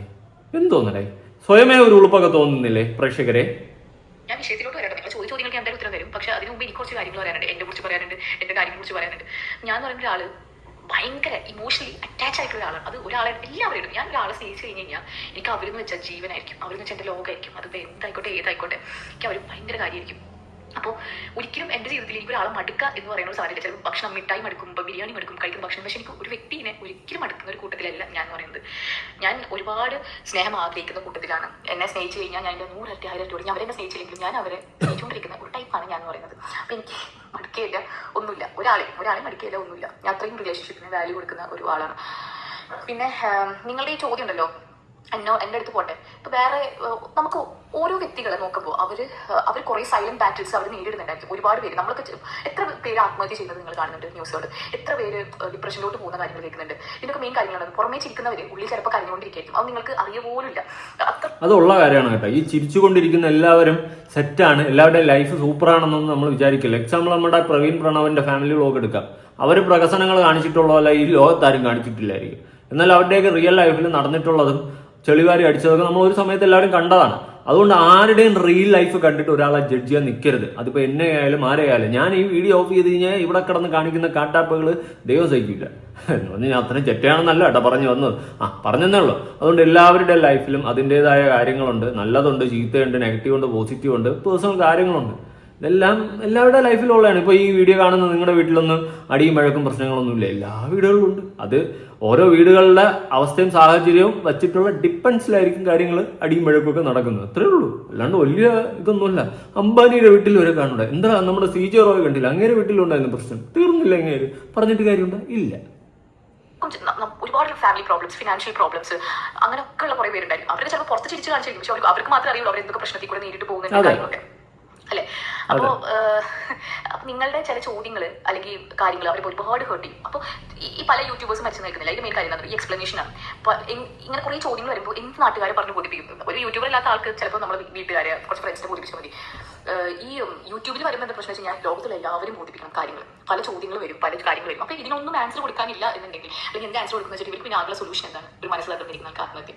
എന്തോന്നടേ? സ്വയമേ ഒരു ഉളുപ്പൊക്കെ തോന്നുന്നില്ലേ പ്രേക്ഷകരെ?
ഞാൻ വിഷയത്തിലോട്ട് വരാം ചോദിച്ച ചോദ്യങ്ങൾക്ക് എന്തായാലും ഉത്തരം തരും. പക്ഷെ അതിന് മുമ്പ് എനിക്ക് കുറച്ച് കാര്യങ്ങൾ പറയാനുണ്ട്. എന്നെ കുറിച്ച് പറയാനുണ്ട്. എന്റെ കാര്യങ്ങളെ കുറിച്ച് പറയാനുണ്ട്. ഞാൻ പറയുന്ന ഒരാൾ ഭയങ്കര ഇമോഷണലി അറ്റാച്ച് ആയിട്ടുള്ള ആളാണ് അത് ഒരാളെ എല്ലാവരും ഞാൻ ഒരാളെ സ്നേഹിച്ച് കഴിഞ്ഞ് കഴിഞ്ഞാൽ എനിക്ക് അവരെന്ന് വെച്ചാൽ ജീവനായിരിക്കും. അവരെന്ന് വെച്ചാൽ എന്റെ ലോകമായിരിക്കും. അതിപ്പോൾ എന്തായിക്കോട്ടെ ഏതായിക്കോട്ടെ എനിക്ക് അവർ ഭയങ്കര കാര്യമായിരിക്കും. അപ്പോൾ ഒരിക്കലും എന്റെ ജീവിതത്തിൽ എനിക്ക് ഒരാളെ മടുക്കുക എന്ന് പറയുന്ന ഒരു സാധ്യത ചിലപ്പോൾ ഭക്ഷണം മിഠായി മടുക്കും ഇപ്പം ബിരിയാണി മടുക്കും കഴിക്കുന്ന ഭക്ഷണം പക്ഷേ എനിക്ക് ഒരു വ്യക്തിനെ ഒരിക്കലും മടുക്കുന്ന ഒരു കൂട്ടത്തിലല്ല ഞാൻ പറയുന്നത്. ഞാൻ ഒരുപാട് സ്നേഹം ആഗ്രഹിക്കുന്ന കൂട്ടത്തിലാണ്. എന്നെ സ്നേഹിച്ചു കഴിഞ്ഞാൽ ഞാൻ എന്റെ നൂറരട്ടി ആയിരം രൂപ ഞാൻ അവരെ സ്നേഹിച്ചില്ലെങ്കിലും ഞാൻ അവരെ സ്നേഹിച്ചുകൊണ്ടിരിക്കുന്ന ഒരു ടൈപ്പാണ് ഞാൻ പറയുന്നത്. അപ്പം എനിക്ക് മടുക്കുകയില്ല ഒന്നുമില്ല. ഒരാളെ ഒരാളെ മടുക്കുകയില്ല ഒന്നുമില്ല. ഞാൻ അത്രയും റിലേഷൻഷിപ്പിന് വാല്യൂ കൊടുക്കുന്ന ഒരു ആളാണ്. പിന്നെ നിങ്ങളുടെ ഈ ചോദ്യം ഉണ്ടല്ലോ എന്നോ എന്റെ അടുത്ത് പോട്ടെ. ഇപ്പൊ വേറെ നമുക്ക് ഓരോ വ്യക്തികളെ നോക്കുമ്പോൾ അവർ അവർ കുറെ സൈലന്റ് ബാറ്റിൽസ് അവർ നേരിടുന്നുണ്ടായിരിക്കും. ഒരുപാട് പേര്. നമ്മളൊക്കെ എത്ര പേര് ആത്മഹത്യ ചെയ്യുന്നത് നിങ്ങൾ കാണുന്നുണ്ട് ന്യൂസുകൾ എത്ര പേര് ഡിപ്രഷനിലോട്ട് പോകുന്ന കാര്യങ്ങൾ കേൾക്കുന്നുണ്ട്? ഇതിനൊക്കെ മെയിൻ കാര്യങ്ങളാണ്. പുറമേ ചിരിക്കുന്നവര് ഉള്ളിൽ ചിലപ്പോൾ കരഞ്ഞുകൊണ്ടിരിക്കും അത് നിങ്ങൾക്ക് അറിയ പോലുമില്ല
അതുള്ള കാര്യമാണ് കേട്ടോ. ഈ ചിരിച്ചുകൊണ്ടിരിക്കുന്ന എല്ലാവരും സെറ്റാണ് എല്ലാവരുടെയും ലൈഫ് സൂപ്പർ സൂപ്പറാണെന്നൊന്നും നമ്മൾ വിചാരിക്കില്ല. എക്സാമ്പിൾ നമ്മുടെ പ്രവീൺ പ്രണവിന്റെ ഫാമിലി വ്ലോഗ് എടുക്കാം. അവർ പ്രകസനങ്ങൾ കാണിച്ചിട്ടുള്ള ഈ ലോകത്താരും കാണിച്ചിട്ടില്ലായിരിക്കും. എന്നാൽ അവരുടെയൊക്കെ റിയൽ ലൈഫിൽ നടന്നിട്ടുള്ളതും ചെളിവാരി അടിച്ചതൊക്കെ നമ്മൾ ഒരു സമയത്ത് എല്ലാവരും കണ്ടതാണ്. അതുകൊണ്ട് ആരുടെയും റിയൽ ലൈഫ് കണ്ടിട്ട് ഒരാളെ ജഡ്ജ് ചെയ്യാൻ നിൽക്കരുത് അതിപ്പോൾ എന്നെ ആയാലും ആരെയായാലും. ഞാൻ ഈ വീഡിയോ ഓഫ് ചെയ്ത് കഴിഞ്ഞാൽ ഇവിടെ കിടന്ന് കാണിക്കുന്ന കാട്ടാപ്പുകൾ ദൈവം സഹിക്കില്ല. എന്ന് പറഞ്ഞാൽ ഞാൻ അത്രയും ചെറ്റയാണെന്നല്ല കേട്ടോ പറഞ്ഞു വന്നത്. ആ പറഞ്ഞതേ ഉള്ളൂ. അതുകൊണ്ട് എല്ലാവരുടെ ലൈഫിലും അതിന്റെതായ കാര്യങ്ങളുണ്ട്. നല്ലതുണ്ട് ചീത്തയുണ്ട് നെഗറ്റീവ് ഉണ്ട് പോസിറ്റീവ് ഉണ്ട് പേഴ്സണൽ കാര്യങ്ങളുണ്ട്. ഇതെല്ലാം എല്ലാവരുടെ ലൈഫിലുള്ളതാണ്. ഇപ്പോൾ ഈ വീഡിയോ കാണുന്ന നിങ്ങളുടെ വീട്ടിലൊന്നും അടിയും വഴക്കും പ്രശ്നങ്ങളൊന്നുമില്ല. എല്ലാ വീടുകളിലും ഉണ്ട്. അത് ഓരോ വീടുകളുടെ അവസ്ഥയും സാഹചര്യവും വച്ചിട്ടുള്ള ഡിപ്പെൻസിലായിരിക്കും കാര്യങ്ങൾ അടിയും വഴക്കും ഒക്കെ നടക്കുന്നത്. അത്രേ ഉള്ളൂ. അല്ലാണ്ട് വലിയ ഇതൊന്നുമല്ല. അംബാനിയുടെ വീട്ടിൽ വരെ കാണണ്ട എന്താ നമ്മുടെ സി ജെ റോയ് കണ്ടില്ല? അങ്ങനെ വീട്ടിലുണ്ടായിരുന്നു പ്രശ്നം. തീർന്നില്ല അങ്ങേര്. പറഞ്ഞിട്ട് കാര്യമുണ്ടോ? ഇല്ല.
ഒരുപാട് ഫാമിലി പ്രോബ്ലംസ് ഫിനാൻഷ്യൽ പ്രോബ്ലംസ് അങ്ങനെയൊക്കെ ഉള്ള കുറെ പേരുണ്ടായിരിക്കും അവർക്ക് ചിലപ്പോൾ പുറത്ത് ചിരിച്ച് കാണിച്ചിരിക്കും. പക്ഷെ അവർക്ക് മാത്രമേ അറിയുള്ളൂ അവർ എന്തൊക്കെ പ്രശ്നത്തിൽ കൂടെ നേരിട്ട് പോകുന്ന
അതെ.
കാര്യങ്ങളൊക്കെ. അല്ലെ? അപ്പോ നിങ്ങളുടെ ചില ചോദ്യങ്ങൾ അല്ലെങ്കിൽ കാര്യങ്ങൾ അവരെ ഒരുപാട് ഹേർട്ട് ചെയ്യും. അപ്പോൾ ഈ പല യൂട്യൂബേഴ്സ് മരിച്ചു നിൽക്കുന്നില്ല. അതിന്റെ മെയിൻ കാര്യം ഈ എക്സ്പ്ലനേഷൻ ആണ്. ഇങ്ങനെ കുറെ ചോദ്യങ്ങൾ വരുമ്പോൾ എന്ത് നാട്ടുകാരെ പറഞ്ഞു ബോധിപ്പിക്കും ഒരു യൂട്യൂബർ ഇല്ലാത്ത ആൾക്ക് ചിലപ്പോൾ നമ്മൾ വീട്ടുകാരെ കുറച്ച് ഫ്രണ്ട്സിനെ ബോധിപ്പിച്ചാൽ മതി. ഈ യൂട്യൂബിൽ വരുമ്പോൾ എന്താ പ്രശ്നം വെച്ച് കഴിഞ്ഞാൽ ലോകത്തിലെ എല്ലാവരും ബോധിപ്പിക്കണം കാര്യങ്ങൾ പല ചോദ്യങ്ങൾ വരും പല കാര്യങ്ങൾ വരും. അപ്പൊ ഇതിനൊന്നും ആൻസർ കൊടുക്കാനില്ല എന്നുണ്ടെങ്കിൽ അല്ലെങ്കിൽ എന്ത് ആൻസർ കൊടുക്കുന്ന വെച്ചിട്ട് ഇവർക്ക് പിന്നെ ആകെ സൊല്യൂഷൻ എന്താണ്? ഒരു മനസ്സിലാക്കിയിരിക്കുന്ന ആൾക്ക് ആത്മഹത്യ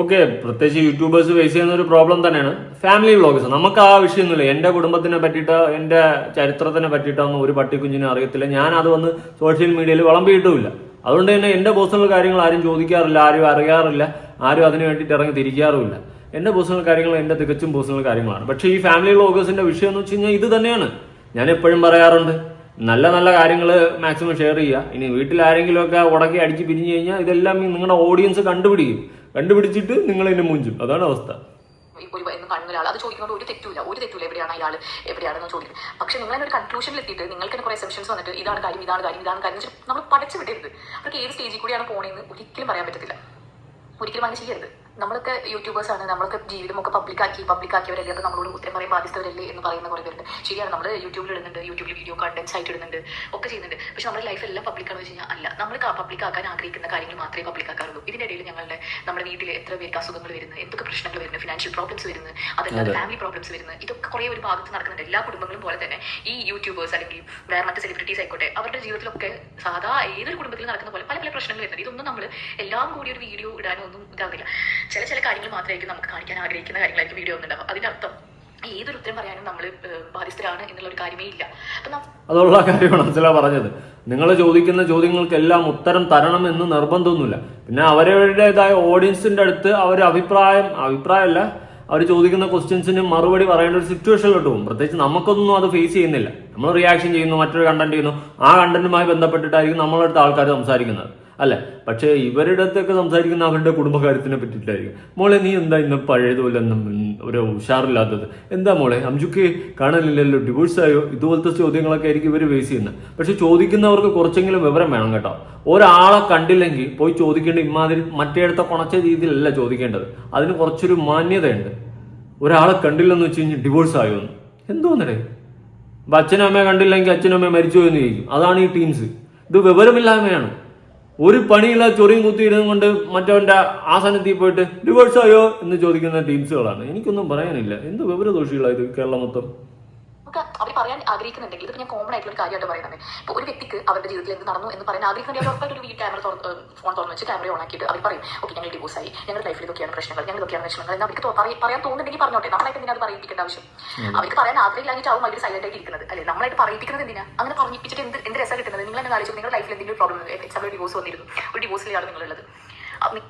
ഓക്കെ പ്രത്യേകിച്ച് യൂട്യൂബേഴ്സ് ഫേസ് ചെയ്യുന്ന ഒരു പ്രോബ്ലം തന്നെയാണ് ഫാമിലി വ്ളോഗ്സ് നമുക്ക് ആ വിഷയമൊന്നുമില്ല എന്റെ കുടുംബത്തിനെ പറ്റിയിട്ട് എന്റെ ചരിത്രത്തിനെ പറ്റിയിട്ടൊന്നും ഒരു പട്ടിക്കുഞ്ഞിനെ അറിയത്തില്ല. ഞാൻ അത് വന്ന് സോഷ്യൽ മീഡിയയിൽ വിളമ്പിയിട്ടുമില്ല. അതുകൊണ്ട് തന്നെ എന്റെ പേഴ്സണൽ കാര്യങ്ങൾ ആരും ചോദിക്കാറില്ല ആരും അറിയാറില്ല ആരും അതിനു വേണ്ടിയിട്ട് ഇറങ്ങി തിരിക്കാറുമില്ല. എന്റെ പേഴ്സണൽ കാര്യങ്ങൾ എന്റെ തികച്ചും പേഴ്സണൽ കാര്യങ്ങളാണ്. പക്ഷേ ഈ ഫാമിലി വ്ളോഗേഴ്സിന്റെ വിഷയം എന്ന് വെച്ച് കഴിഞ്ഞാൽ ഇത് തന്നെയാണ്. ഞാൻ എപ്പോഴും പറയാറുണ്ട് നല്ല നല്ല കാര്യങ്ങൾ മാക്സിമം ഷെയർ ചെയ്യുക. ഇനി വീട്ടിൽ ആരെങ്കിലുമൊക്കെ ഉടക്കി അടിച്ച് പിരിഞ്ഞു കഴിഞ്ഞാൽ ഇതെല്ലാം നിങ്ങളുടെ ഓഡിയൻസ് കണ്ടുപിടിക്കും. കണ്ടുപിടിച്ചിട്ട് നിങ്ങൾ എന്നെ മുഞ്ചും. അതാണ് അവസ്ഥ.
കാണുന്ന ഒരാൾ അത് ചോദിക്കുന്നത് ഒരു തെറ്റില്ല ഒരു തെറ്റില്ല എവിടെയാണ് അയാൾ എവിടെയാണെന്ന് ചോദിക്കും. പക്ഷെ നിങ്ങൾ ഒരു കൺക്ലൂഷനിൽ എത്തിയിട്ട് നിങ്ങൾക്ക് തന്നെ കുറെ എക്സെപ്ഷൻസ് വന്നിട്ട് ഇതാണ് കാര്യം ഇതാണ് കാര്യം ഇതാണ് കാര്യം നമ്മൾ പഠിച്ചു വിടരുത്. അവർക്ക് ഏത് സ്റ്റേജിൽ കൂടിയാണ് പോണേന്ന് ഒരിക്കലും പറയാൻ പറ്റത്തില്ല. ഒരിക്കലും അങ്ങനെ ചെയ്യരുത്. നമ്മളൊക്കെ യൂട്യൂബേഴ്സ് ആണ്. നമ്മളൊക്കെ ജീവിതമൊക്കെ പബ്ലിക് ആക്കി പബ്ലിക്കാക്കി പബ്ലിക്കാക്കിയവരല്ലേ അപ്പോൾ നമ്മളോട് ഉത്തരം പറയാൻ ബാധ്യസ്ഥവരല്ലേ? എന്ന് പറയുന്ന കുറേ പേരുണ്ട്. ശരിയാണ്. നമ്മൾ യൂട്യൂബിൽ ഇടുന്നുണ്ട് യൂട്യൂബിൽ വീഡിയോ കണ്ടന്റ്സ് ആയിട്ട് ഇടുന്നുണ്ട് ഒക്കെ ചെയ്യുന്നുണ്ട്. പക്ഷെ നമ്മുടെ ലൈഫ് എല്ലാം പബ്ലിക്കാണെന്ന് വെച്ച് കഴിഞ്ഞാൽ അല്ല. നമ്മൾ പബ്ലിക് ആക്കാൻ ആഗ്രഹിക്കുന്ന കാര്യങ്ങൾ മാത്രമേ പബ്ലിക് ആക്കാറുള്ളൂ. ഇതിന്റെ ഇടയിൽ ഞങ്ങളുടെ നമ്മുടെ വീട്ടിൽ എത്ര പേർക്ക് അസുഖങ്ങൾ വരുന്നത് എന്തൊക്കെ പ്രശ്നങ്ങൾ വരുന്നത് ഫിനാൻഷ്യൽ പ്രോബ്ലംസ് വരുന്നത് അതല്ലാതെ ഫാമിലി പ്രോബ്ലംസ് വരുന്നത് ഇതൊക്കെ കുറേ ഒരു ഭാഗത്ത് നടക്കുന്നുണ്ട്. എല്ലാ കുടുംബങ്ങളും പോലെ തന്നെ ഈ യൂട്യൂബേഴ്സ് അല്ലെങ്കിൽ വേറെ മറ്റ് സെലിബ്രിറ്റീസ് ആയിക്കോട്ടെ അവരുടെ ജീവിതത്തിലൊക്കെ സാധാ ഏതൊരു കുടുംബത്തിൽ നടക്കുന്ന പോലെ പല പല പ്രശ്നങ്ങൾ വരുന്നുണ്ട്. ഇതൊന്നും നമ്മൾ എല്ലാം കൂടി ഒരു വീഡിയോ ഇടാനോ ഒന്നും ഇതാകില്ല ചില ചില കാര്യങ്ങൾ മാത്രമായിരിക്കും നമുക്ക് കാണിക്കാൻ ആഗ്രഹിക്കുന്ന കാര്യങ്ങളായിരിക്കും വീഡിയോ ഒന്നുണ്ടാവും അതിന്റെ അർത്ഥം ഏതൊരു ഉത്തരം പറയാനും നമ്മൾ ബാധ്യസ്ഥരാണ് എന്നുള്ള ഒരു കാര്യമേ ഇല്ല.
അതുള്ള കാര്യമാണ് മനസ്സിലാ പറഞ്ഞത്. നിങ്ങൾ ചോദിക്കുന്ന ചോദ്യങ്ങൾക്കെല്ലാം ഉത്തരം തരണം എന്ന് നിർബന്ധമൊന്നുമില്ല. പിന്നെ അവരവരുടേതായ ഓഡിയൻസിന്റെ അടുത്ത് അവർ അഭിപ്രായം അഭിപ്രായമല്ല അവർ ചോദിക്കുന്ന ക്വസ്റ്റ്യൻസിന് മറുപടി പറയേണ്ട ഒരു സിറ്റുവേഷനിലോട്ട് പോകും. പ്രത്യേകിച്ച് നമുക്കൊന്നും അത് ഫേസ് ചെയ്യുന്നില്ല. നമ്മൾ റിയാക്ഷൻ ചെയ്യുന്നു മറ്റൊരു കണ്ടന്റ് ചെയ്യുന്നു. ആ കണ്ടന്റുമായി ബന്ധപ്പെട്ടിട്ടായിരിക്കും നമ്മളടുത്ത് ആൾക്കാർ സംസാരിക്കുന്നത്. അല്ലെ? പക്ഷേ ഇവരുടെ അടുത്തൊക്കെ സംസാരിക്കുന്ന അവരുടെ കുടുംബകാര്യത്തിനെ പറ്റിയിട്ടായിരിക്കും. മോളെ നീ എന്താ ഇന്ന് പഴയതുപോലെ ഒരു ഉഷാറില്ലാത്തത്? എന്താ മോളെ അംജുക്ക് കാണാനില്ലല്ലോ ഡിവോഴ്സ് ആയോ? ഇതുപോലത്തെ ചോദ്യങ്ങളൊക്കെ ആയിരിക്കും ഇവർ ഫേസ് ചെയ്യുന്നത് പക്ഷെ ചോദിക്കുന്നവർക്ക് കുറച്ചെങ്കിലും വിവരം വേണം കേട്ടോ. ഒരാളെ കണ്ടില്ലെങ്കിൽ പോയി ചോദിക്കേണ്ട ഇമാതിരി മറ്റേടത്തെ കുണച്ച രീതിയിലല്ല ചോദിക്കേണ്ടത്. അതിന് കുറച്ചൊരു മാന്യതയുണ്ട്. ഒരാളെ കണ്ടില്ലെന്ന് വെച്ച് കഴിഞ്ഞാൽ ഡിവോഴ്സ് ആയോ എന്ന്. എന്തോന്നടേ? അച്ഛനും അമ്മയെ കണ്ടില്ലെങ്കിൽ അച്ഛനും അമ്മയെ മരിച്ചു എന്ന് ചോദിക്കും. അതാണ് ഈ ടീംസ് ഇത് വിവരമില്ലായ്മയാണ്. ഒരു പണിയില്ല ചൊറിയും കുത്തിയിടുന്നത് കൊണ്ട് മറ്റവന്റെ ആസനത്തിൽ പോയിട്ട് ഡിവോഴ്സ് ആയോ എന്ന് ചോദിക്കുന്ന ടീംസുകളാണ് എനിക്കൊന്നും പറയാനില്ല. എന്ത് വിവരദോഷികളാണ് ഇത് കേരളം മൊത്തം?
നമുക്ക് അവർ പറയാൻ ആഗ്രഹിക്കുന്നുണ്ടെങ്കിൽ ഇപ്പൊ ഞാൻ കോമൺ ആയിട്ടുള്ള ഒരു കാര്യമായിട്ട് പറയുന്നത്. ഇപ്പോൾ ഒരു വ്യക്തിക്ക് അവരുടെ ജീവിതത്തിൽ എന്ത് നടന്നു എന്ന് പറയാൻ ആഗ്രഹിക്കുന്നുണ്ടെങ്കിൽ ഉറപ്പായിട്ട് ഒരു വീട് ക്യാമറ ഫോൺ തുറന്ന് വെച്ച് ക്യാമറ ഓൺ ആക്കിയിട്ട് അവർ പറയും ഓക്കെ ഞങ്ങൾ ഡിവോഴ്സ് ആയി. ഞങ്ങളുടെ ലൈഫിൽ ഇതൊക്കെയാണ് പ്രശ്നങ്ങൾ. ഞങ്ങൾ ഇതൊക്കെയാണ് പ്രശ്നങ്ങൾ എന്ന് അവർക്ക് പറയാൻ തോന്നുന്നുണ്ടെങ്കിൽ പറഞ്ഞോട്ടെ. നമ്മളായിട്ട് എന്തിനാ അത് പറയിപ്പിക്കേണ്ട ആവശ്യം? അവർക്ക് പറയാൻ ആഗ്രഹമില്ലാഞ്ഞിട്ടാവും അവർ സൈലന്റ് ആയിട്ട് ഇരിക്കുന്നത്. അല്ലെ? നമ്മളായിട്ട് പറയിപ്പിക്കുന്നത് എന്തിനാ? അങ്ങനെ പറഞ്ഞിപ്പിച്ചിട്ട് എന്ത് എന്ത് രസം കിട്ടുന്നത്? നിങ്ങൾ എന്നെ ആലോചിച്ചു നിങ്ങളുടെ ലൈഫിൽ എന്തെങ്കിലും പ്രോബ്ലം എക്സാമ്പിൾ ഡിവോഴ്സ് വന്നിരുന്നു. ഒരു ഡിവോഴ്സിലാണ് നിങ്ങളുള്ളത്.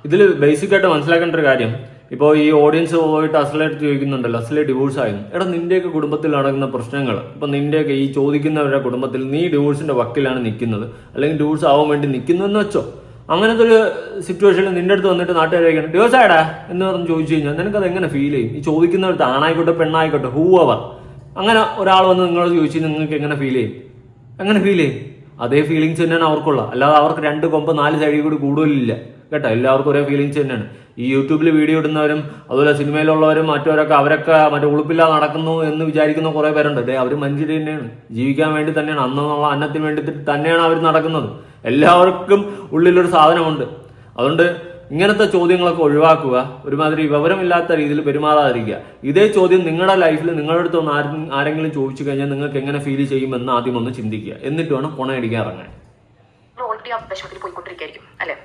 ഇതിൽ ബേസിക് ആയിട്ട് മനസ്സിലാക്കേണ്ട ഒരു കാര്യം ഇപ്പോൾ ഈ ഓഡിയൻസ് പോയിട്ട് അസലായിട്ട് ചോദിക്കുന്നുണ്ടല്ലോ അസലെ ഡിവോഴ്സ് ആയിരുന്നു എടാ നിന്റെയൊക്കെ കുടുംബത്തിൽ നടക്കുന്ന പ്രശ്നങ്ങൾ. ഇപ്പം നിന്റെയൊക്കെ ഈ ചോദിക്കുന്നവരുടെ കുടുംബത്തിൽ നീ ഡിവോഴ്സിന്റെ വക്കിലാണ് നിൽക്കുന്നത് അല്ലെങ്കിൽ ഡിവോഴ്സ് ആവാൻ വേണ്ടി നിൽക്കുന്നതെന്ന് വെച്ചോ. അങ്ങനത്തെ ഒരു സിറ്റുവേഷനിൽ നിന്റെ അടുത്ത് വന്നിട്ട് നാട്ടുകാരെ ഡിവോഴ്സ് ആയടാ? എന്ന് പറഞ്ഞ് ചോദിച്ചു കഴിഞ്ഞാൽ നിനക്കത് എങ്ങനെ ഫീൽ ചെയ്യും? ഈ ചോദിക്കുന്നവർക്ക് ആണായിക്കോട്ടെ പെണ്ണായിക്കോട്ടെ ഹൂ അവർ അങ്ങനെ ഒരാൾ വന്ന് നിങ്ങളോട് ചോദിച്ചു നിങ്ങൾക്ക് എങ്ങനെ ഫീൽ ചെയ്യും? എങ്ങനെ ഫീൽ ചെയ്യും? അതേ ഫീലിങ്സ് തന്നെയാണ് അവർക്കുള്ള അല്ലാതെ അവർക്ക് രണ്ട് കൊമ്പ് നാല് സൈഡിൽ കൂടി കൂടുതലില്ല. കേട്ടോ? എല്ലാവർക്കും ഒരേ ഫീലിങ്സ് തന്നെയാണ്. ഈ യൂട്യൂബിൽ വീഡിയോ ഇടുന്നവരും അതുപോലെ സിനിമയിലുള്ളവരും മറ്റവരൊക്കെ അവരൊക്കെ മറ്റേ ഉളുപ്പില്ലാതെ നടക്കുന്നു എന്ന് വിചാരിക്കുന്ന കുറേ പേരുണ്ട്. അതെ അവർ മനുഷ്യർ തന്നെയാണ്. ജീവിക്കാൻ വേണ്ടി തന്നെയാണ്. അന്നുള്ള അന്നത്തിന് വേണ്ടി തന്നെയാണ് അവർ നടക്കുന്നത്. എല്ലാവർക്കും ഉള്ളിലൊരു സാധനമുണ്ട്. അതുകൊണ്ട് ഇങ്ങനത്തെ ചോദ്യങ്ങളൊക്കെ ഒഴിവാക്കുക. ഒരുമാതിരി വിവരമില്ലാത്ത രീതിയിൽ പെരുമാറാതിരിക്കുക. ഇതേ ചോദ്യം നിങ്ങളുടെ ലൈഫിൽ നിങ്ങളുടെ അടുത്ത് ഒന്ന് ആരും ആരെങ്കിലും ചോദിച്ചു കഴിഞ്ഞാൽ നിങ്ങൾക്ക് എങ്ങനെ ഫീൽ ചെയ്യുമെന്ന് ആദ്യം ഒന്ന് ചിന്തിക്കുക. എന്നിട്ട് വേണം കൊണയടിക്കാൻ ഇറങ്ങാൻ.
ഓൾറെഡി ആ വിഷമത്തിൽ പോയിക്കൊണ്ടിരിക്കുകയായിരിക്കും അല്ലെ?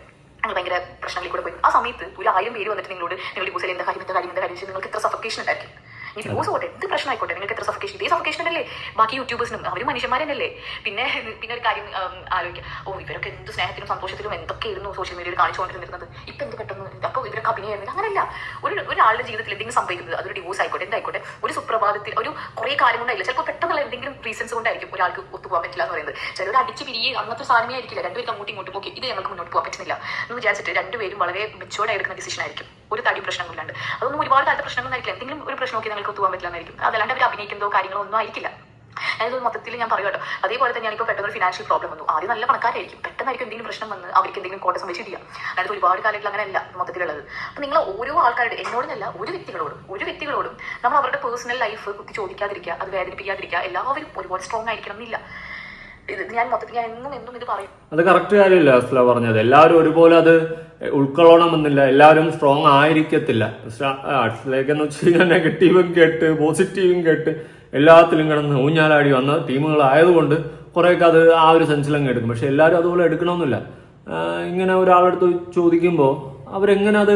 നിങ്ങൾ ഭയങ്കര പ്രശ്നങ്ങളിൽ കൂടെ പോയി. ആ സമയത്ത് ഒരു ആയിരം പേര് വന്നിട്ട് നിങ്ങളോട് നിങ്ങൾ ഡിവോഴ്സിൽ എന്താ കാര്യം? എന്താ കാര്യം? എന്താ കാര്യം? നിങ്ങൾക്ക് എത്ര സഫക്കേഷൻ ഉണ്ടായിരിക്കും ഈ ഡിവോഴ്സ് പോട്ടെ എന്ത് പ്രശ്നം ആയിക്കോട്ടെ നിങ്ങൾക്ക് എത്ര സഫക്കേഷൻ ഇതേ സഫക്കേഷൻ അല്ലേ? ബാക്കി യൂട്യൂബേഴ്സിനും അവർ മനുഷ്യന്മാരല്ലേ പിന്നെ പിന്നെ ഒരു കാര്യം ആലോചിക്കാം. ആലോചിക്കുക ഓ ഇവരൊക്കെ എന്ത് സ്നേഹത്തിലും സന്തോഷത്തിലും എന്തൊക്കെയായിരുന്നു സോഷ്യൽ മീഡിയയിൽ കാണിച്ചുകൊണ്ടിരുന്നത്? ഇപ്പൊ എന്ത് പെട്ടെന്ന് അപ്പോൾ ഇവരൊക്കെ അഭിനയായിരുന്നു അങ്ങനെയല്ല ഒരു ഒരാളുടെ ജീവിതത്തിൽ എന്തെങ്കിലും സംഭവിക്കുന്നത് അതൊരു ഡിവോഴ്സ് ആയിക്കോട്ടെ എന്തായിക്കോട്ടെ ഒരു സുപ്രഭാതത്തിൽ ഒരു കുറേ കാര്യം കൊണ്ടായില്ല ചിലപ്പോൾ പെട്ടെന്നുള്ള എന്തെങ്കിലും റീസൺസ് കൊണ്ടായിരിക്കും ഒരാൾക്ക് ഒത്തുപോകാൻ പറ്റില്ല എന്ന് പറയുന്നത്. ചിലർ അടിച്ച് പിരിയെ അങ്ങനത്തെ സാധനമേ ആയിരിക്കില്ല. രണ്ടുപേർക്ക് അങ്ങോട്ടും ഇങ്ങോട്ടും. ഓക്കെ ഇത് ഞങ്ങൾക്ക് മുന്നോട്ട് പോകാൻ പറ്റുന്നില്ല എന്ന് വിചാരിച്ചിട്ട് രണ്ടുപേരും വളരെ മെച്ചോർഡ് എടുക്കുന്ന ഡിസിഷൻ ആയിരിക്കും. ഒരു തടി പ്രശ്നങ്ങളില്ലാണ്ട് അതൊന്നും ഒരുപാട് കാലത്തെ പ്രശ്നങ്ങളായിരിക്കില്ല. എന്തെങ്കിലും ഒരു പ്രശ്നമൊക്കെ ഞങ്ങൾക്ക് ഒത്തുപോകാൻ പറ്റില്ല എന്നായിരിക്കും. അതല്ലാണ്ട് അവർ അഭിനയിക്കുന്നതോ കാര്യങ്ങളോ ഒന്നും ആയിരിക്കില്ല. അതായത് മൊത്തത്തിൽ ഞാൻ പറയും കേട്ടോ അതേപോലെ തന്നെയാണ് ഇപ്പോൾ പെട്ടെന്ന് ഒരു ഫിനാൻഷ്യൽ പ്രോബ്ലം വന്നു. ആദ്യം നല്ല പണക്കാരായിരിക്കും. പെട്ടെന്നായിരിക്കും എന്തെങ്കിലും പ്രശ്നം വന്ന് അവർക്ക് എന്തെങ്കിലും കോട്ട സംഭവിച്ചിട്ടില്ല അതായത് ഒരുപാട് കാലങ്ങളിൽ അങ്ങനെയല്ല മൊത്തത്തിലുള്ളത്. അപ്പൊ നിങ്ങൾ ഓരോ ആൾക്കാരുടെ എന്നോടൊന്നല്ല ഒരു വ്യക്തികളോടും ഒരു വ്യക്തികളോടും നമ്മൾ അവരുടെ പേഴ്സണൽ ലൈഫ് കുത്തി ചോദിക്കാതിരിക്കുക അത് വേദനിപ്പിക്കാതിരിക്കുക എല്ലാവരും ഒരുപാട് സ്ട്രോങ് ആയിരിക്കണം എന്നില്ല. ഞാൻ എന്നും എന്നും ഇത് പറയും.
അത് കറക്റ്റ് കാര്യമില്ല അസ്ല പറഞ്ഞത്? എല്ലാവരും ഒരുപോലെ അത് ഉൾക്കൊള്ളണമെന്നില്ല എല്ലാവരും സ്ട്രോങ് ആയിരിക്കത്തില്ല. അസ്ലേക്കെന്ന് വെച്ച് കഴിഞ്ഞാൽ നെഗറ്റീവും കേട്ട് പോസിറ്റീവും കേട്ട് എല്ലാത്തിലും കിടന്ന് ഊഞ്ഞാലാടി വന്ന ടീമുകളായതുകൊണ്ട് കുറേയൊക്കെ അത് ആ ഒരു സെൻസിലങ്ങ് എടുക്കും. പക്ഷെ എല്ലാവരും അതുപോലെ എടുക്കണമെന്നില്ല. ഇങ്ങനെ ഒരാളെടുത്ത് ചോദിക്കുമ്പോൾ അവരെങ്ങനെ അത്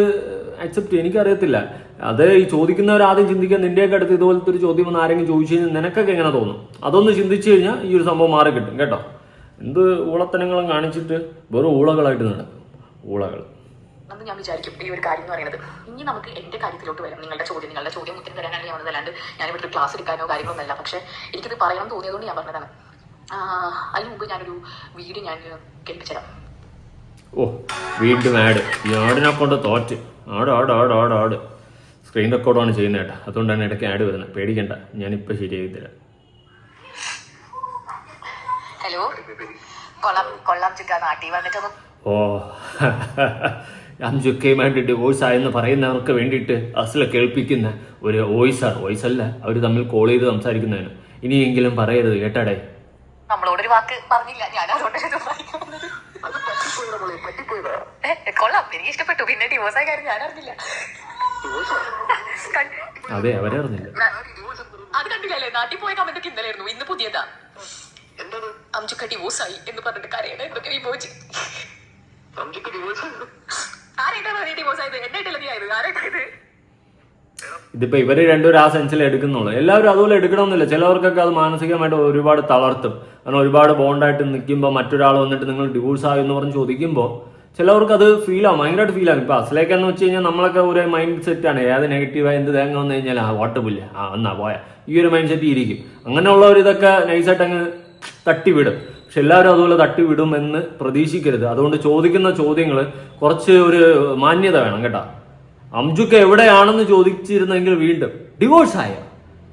അക്സെപ്റ്റ് എനിക്കറിയത്തില്ല. അത് ഈ ചോദിക്കുന്നവർ ആദ്യം ചിന്തിക്കാൻ നിന്റെയൊക്കെ അടുത്ത് ഇതുപോലത്തെ ഒരു ചോദ്യം ഒന്ന് ആരെങ്കിലും ചോദിച്ചു കഴിഞ്ഞാൽ നിനക്കൊക്കെ എങ്ങനെ തോന്നും? അതൊന്ന് ചിന്തിച്ചു കഴിഞ്ഞാൽ ഈ ഒരു സംഭവം മാറി കിട്ടും കേട്ടോ? എന്ത് ഊളത്തനങ്ങളും കാണിച്ചിട്ട് വെറും ഊളകളായിട്ട് നടക്കും. ഊളകൾ.
എന്ന് ഞാൻ വിചാരിക്കും ഈ ഒരു കാര്യം എന്ന് പറയുന്നത്. ഇനി നമുക്ക് എന്റെ കാര്യത്തിലോട്ട് വരാം. നിങ്ങളുടെ ചോദ്യം നിങ്ങളുടെ ചോദ്യം ഉത്തരം തരാനാണ് ഞാൻ വന്നത് അല്ലാണ്ട് ഞാൻ ഇവിടെ ക്ലാസ് എടുക്കാനോ കാര്യങ്ങളൊന്നും അല്ല പക്ഷേ എനിക്കിത് പറയണം തോന്നിയതുകൊണ്ട് ഞാൻ പറഞ്ഞതാണ്. അതിന് മുമ്പ് ഞാനൊരു വീഡിയോ ഞാൻ കേൾപ്പിച്ചുതരാം.
ഓ വീണ്ടും ആഡ്. ഈ ആടിനെ കൊണ്ട് തോറ്റ്. ആട് ആട് ആട് ആട് ആട്. സ്ക്രീൻ റെക്കോർഡാണ് ചെയ്യുന്നത് കേട്ടോ. അതുകൊണ്ടാണ് ഇടയ്ക്ക് ആഡ് വരുന്നത്. പേടിക്കണ്ട. ഞാനിപ്പോൾ ശരിയാക്കി തരാം.
ഹലോ കൊള്ളാം കൊള്ളാം ചുക്ക നാട്ടിൽ വന്നിട്ടൊന്നും
ഓ. അഞ്ചുക്കയുമായിട്ട് ഡിവോഴ്സ് ആയെന്ന് പറയുന്നവർക്ക് വേണ്ടിയിട്ട് അസല കേൾപ്പിക്കുന്ന ഒരു വോയിസാണ് വോയിസ് അല്ല അവർ തമ്മിൽ കോൾ ചെയ്ത് സംസാരിക്കുന്നതിന്. ഇനിയെങ്കിലും പറയരുത് കേട്ടാടേ?
നമ്മളോടൊരു വാക്ക് പറഞ്ഞില്ല. ഞാൻ അതുകൊണ്ട് കൊള്ളാം. എനിക്ക് ഇഷ്ടപ്പെട്ടു. പിന്നെ ഡിവോഴ്സ് ആയ കാര്യം ഞാൻ അറിഞ്ഞില്ല.
അതെ അവരറിഞ്ഞില്ല
അത് കണ്ടില്ലല്ലേ? നാട്ടിൽ പോയ കമന്റ് ഒക്കെ ഇന്നലെയായിരുന്നു. ഇന്ന് പുതിയതാ. അംജുക്ക ഡിവോഴ്സ് ആയി എന്ന് പറഞ്ഞിട്ട് കരയണ എന്തൊക്കെ ഇമോജി ഡിവോഴ്സ്
ഇതിപ്പോ ഇവർ രണ്ടുപേരും ആ സെൻസിൽ എടുക്കുന്നുള്ളൂ. എല്ലാവരും അതുപോലെ എടുക്കണമെന്നില്ല. ചിലവർക്കൊക്കെ അത് മാനസികമായിട്ട് ഒരുപാട് തളർത്തും. കാരണം ഒരുപാട് ബോണ്ടായിട്ട് നിൽക്കുമ്പോൾ മറ്റൊരാൾ വന്നിട്ട് നിങ്ങൾ ഡിവോഴ്സ് ആയി എന്ന് പറഞ്ഞ് ചോദിക്കുമ്പോൾ ചിലവർക്ക് അത് ഫീൽ ആവും. ഭയങ്കരമായിട്ട് ഫീൽ ആവും. ഇപ്പൊ എന്ന് വെച്ച് കഴിഞ്ഞാൽ നമ്മളൊക്കെ ഒരു മൈൻഡ് സെറ്റ് ആണ്. ഏത് നെഗറ്റീവായി എന്ത് തേങ്ങ വന്നു കഴിഞ്ഞാൽ ആ വാട്ടപ്പില്ല ആ എന്നാ പോയാ. ഈ ഒരു മൈൻഡ് സെറ്റ് ഇരിക്കും. അങ്ങനെയുള്ളവർ ഇതൊക്കെ നൈസായിട്ട് അങ്ങ് തട്ടിവിടും. പക്ഷെ എല്ലാവരും അതുപോലെ തട്ടിവിടും എന്ന് പ്രതീക്ഷിക്കരുത്. അതുകൊണ്ട് ചോദിക്കുന്ന ചോദ്യങ്ങൾ കുറച്ച് ഒരു മാന്യത വേണം കേട്ടോ. അംജുക്ക എവിടെയാണെന്ന് ചോദിച്ചിരുന്നെങ്കിൽ വീണ്ടും ഡിവോഴ്സ് ആയ?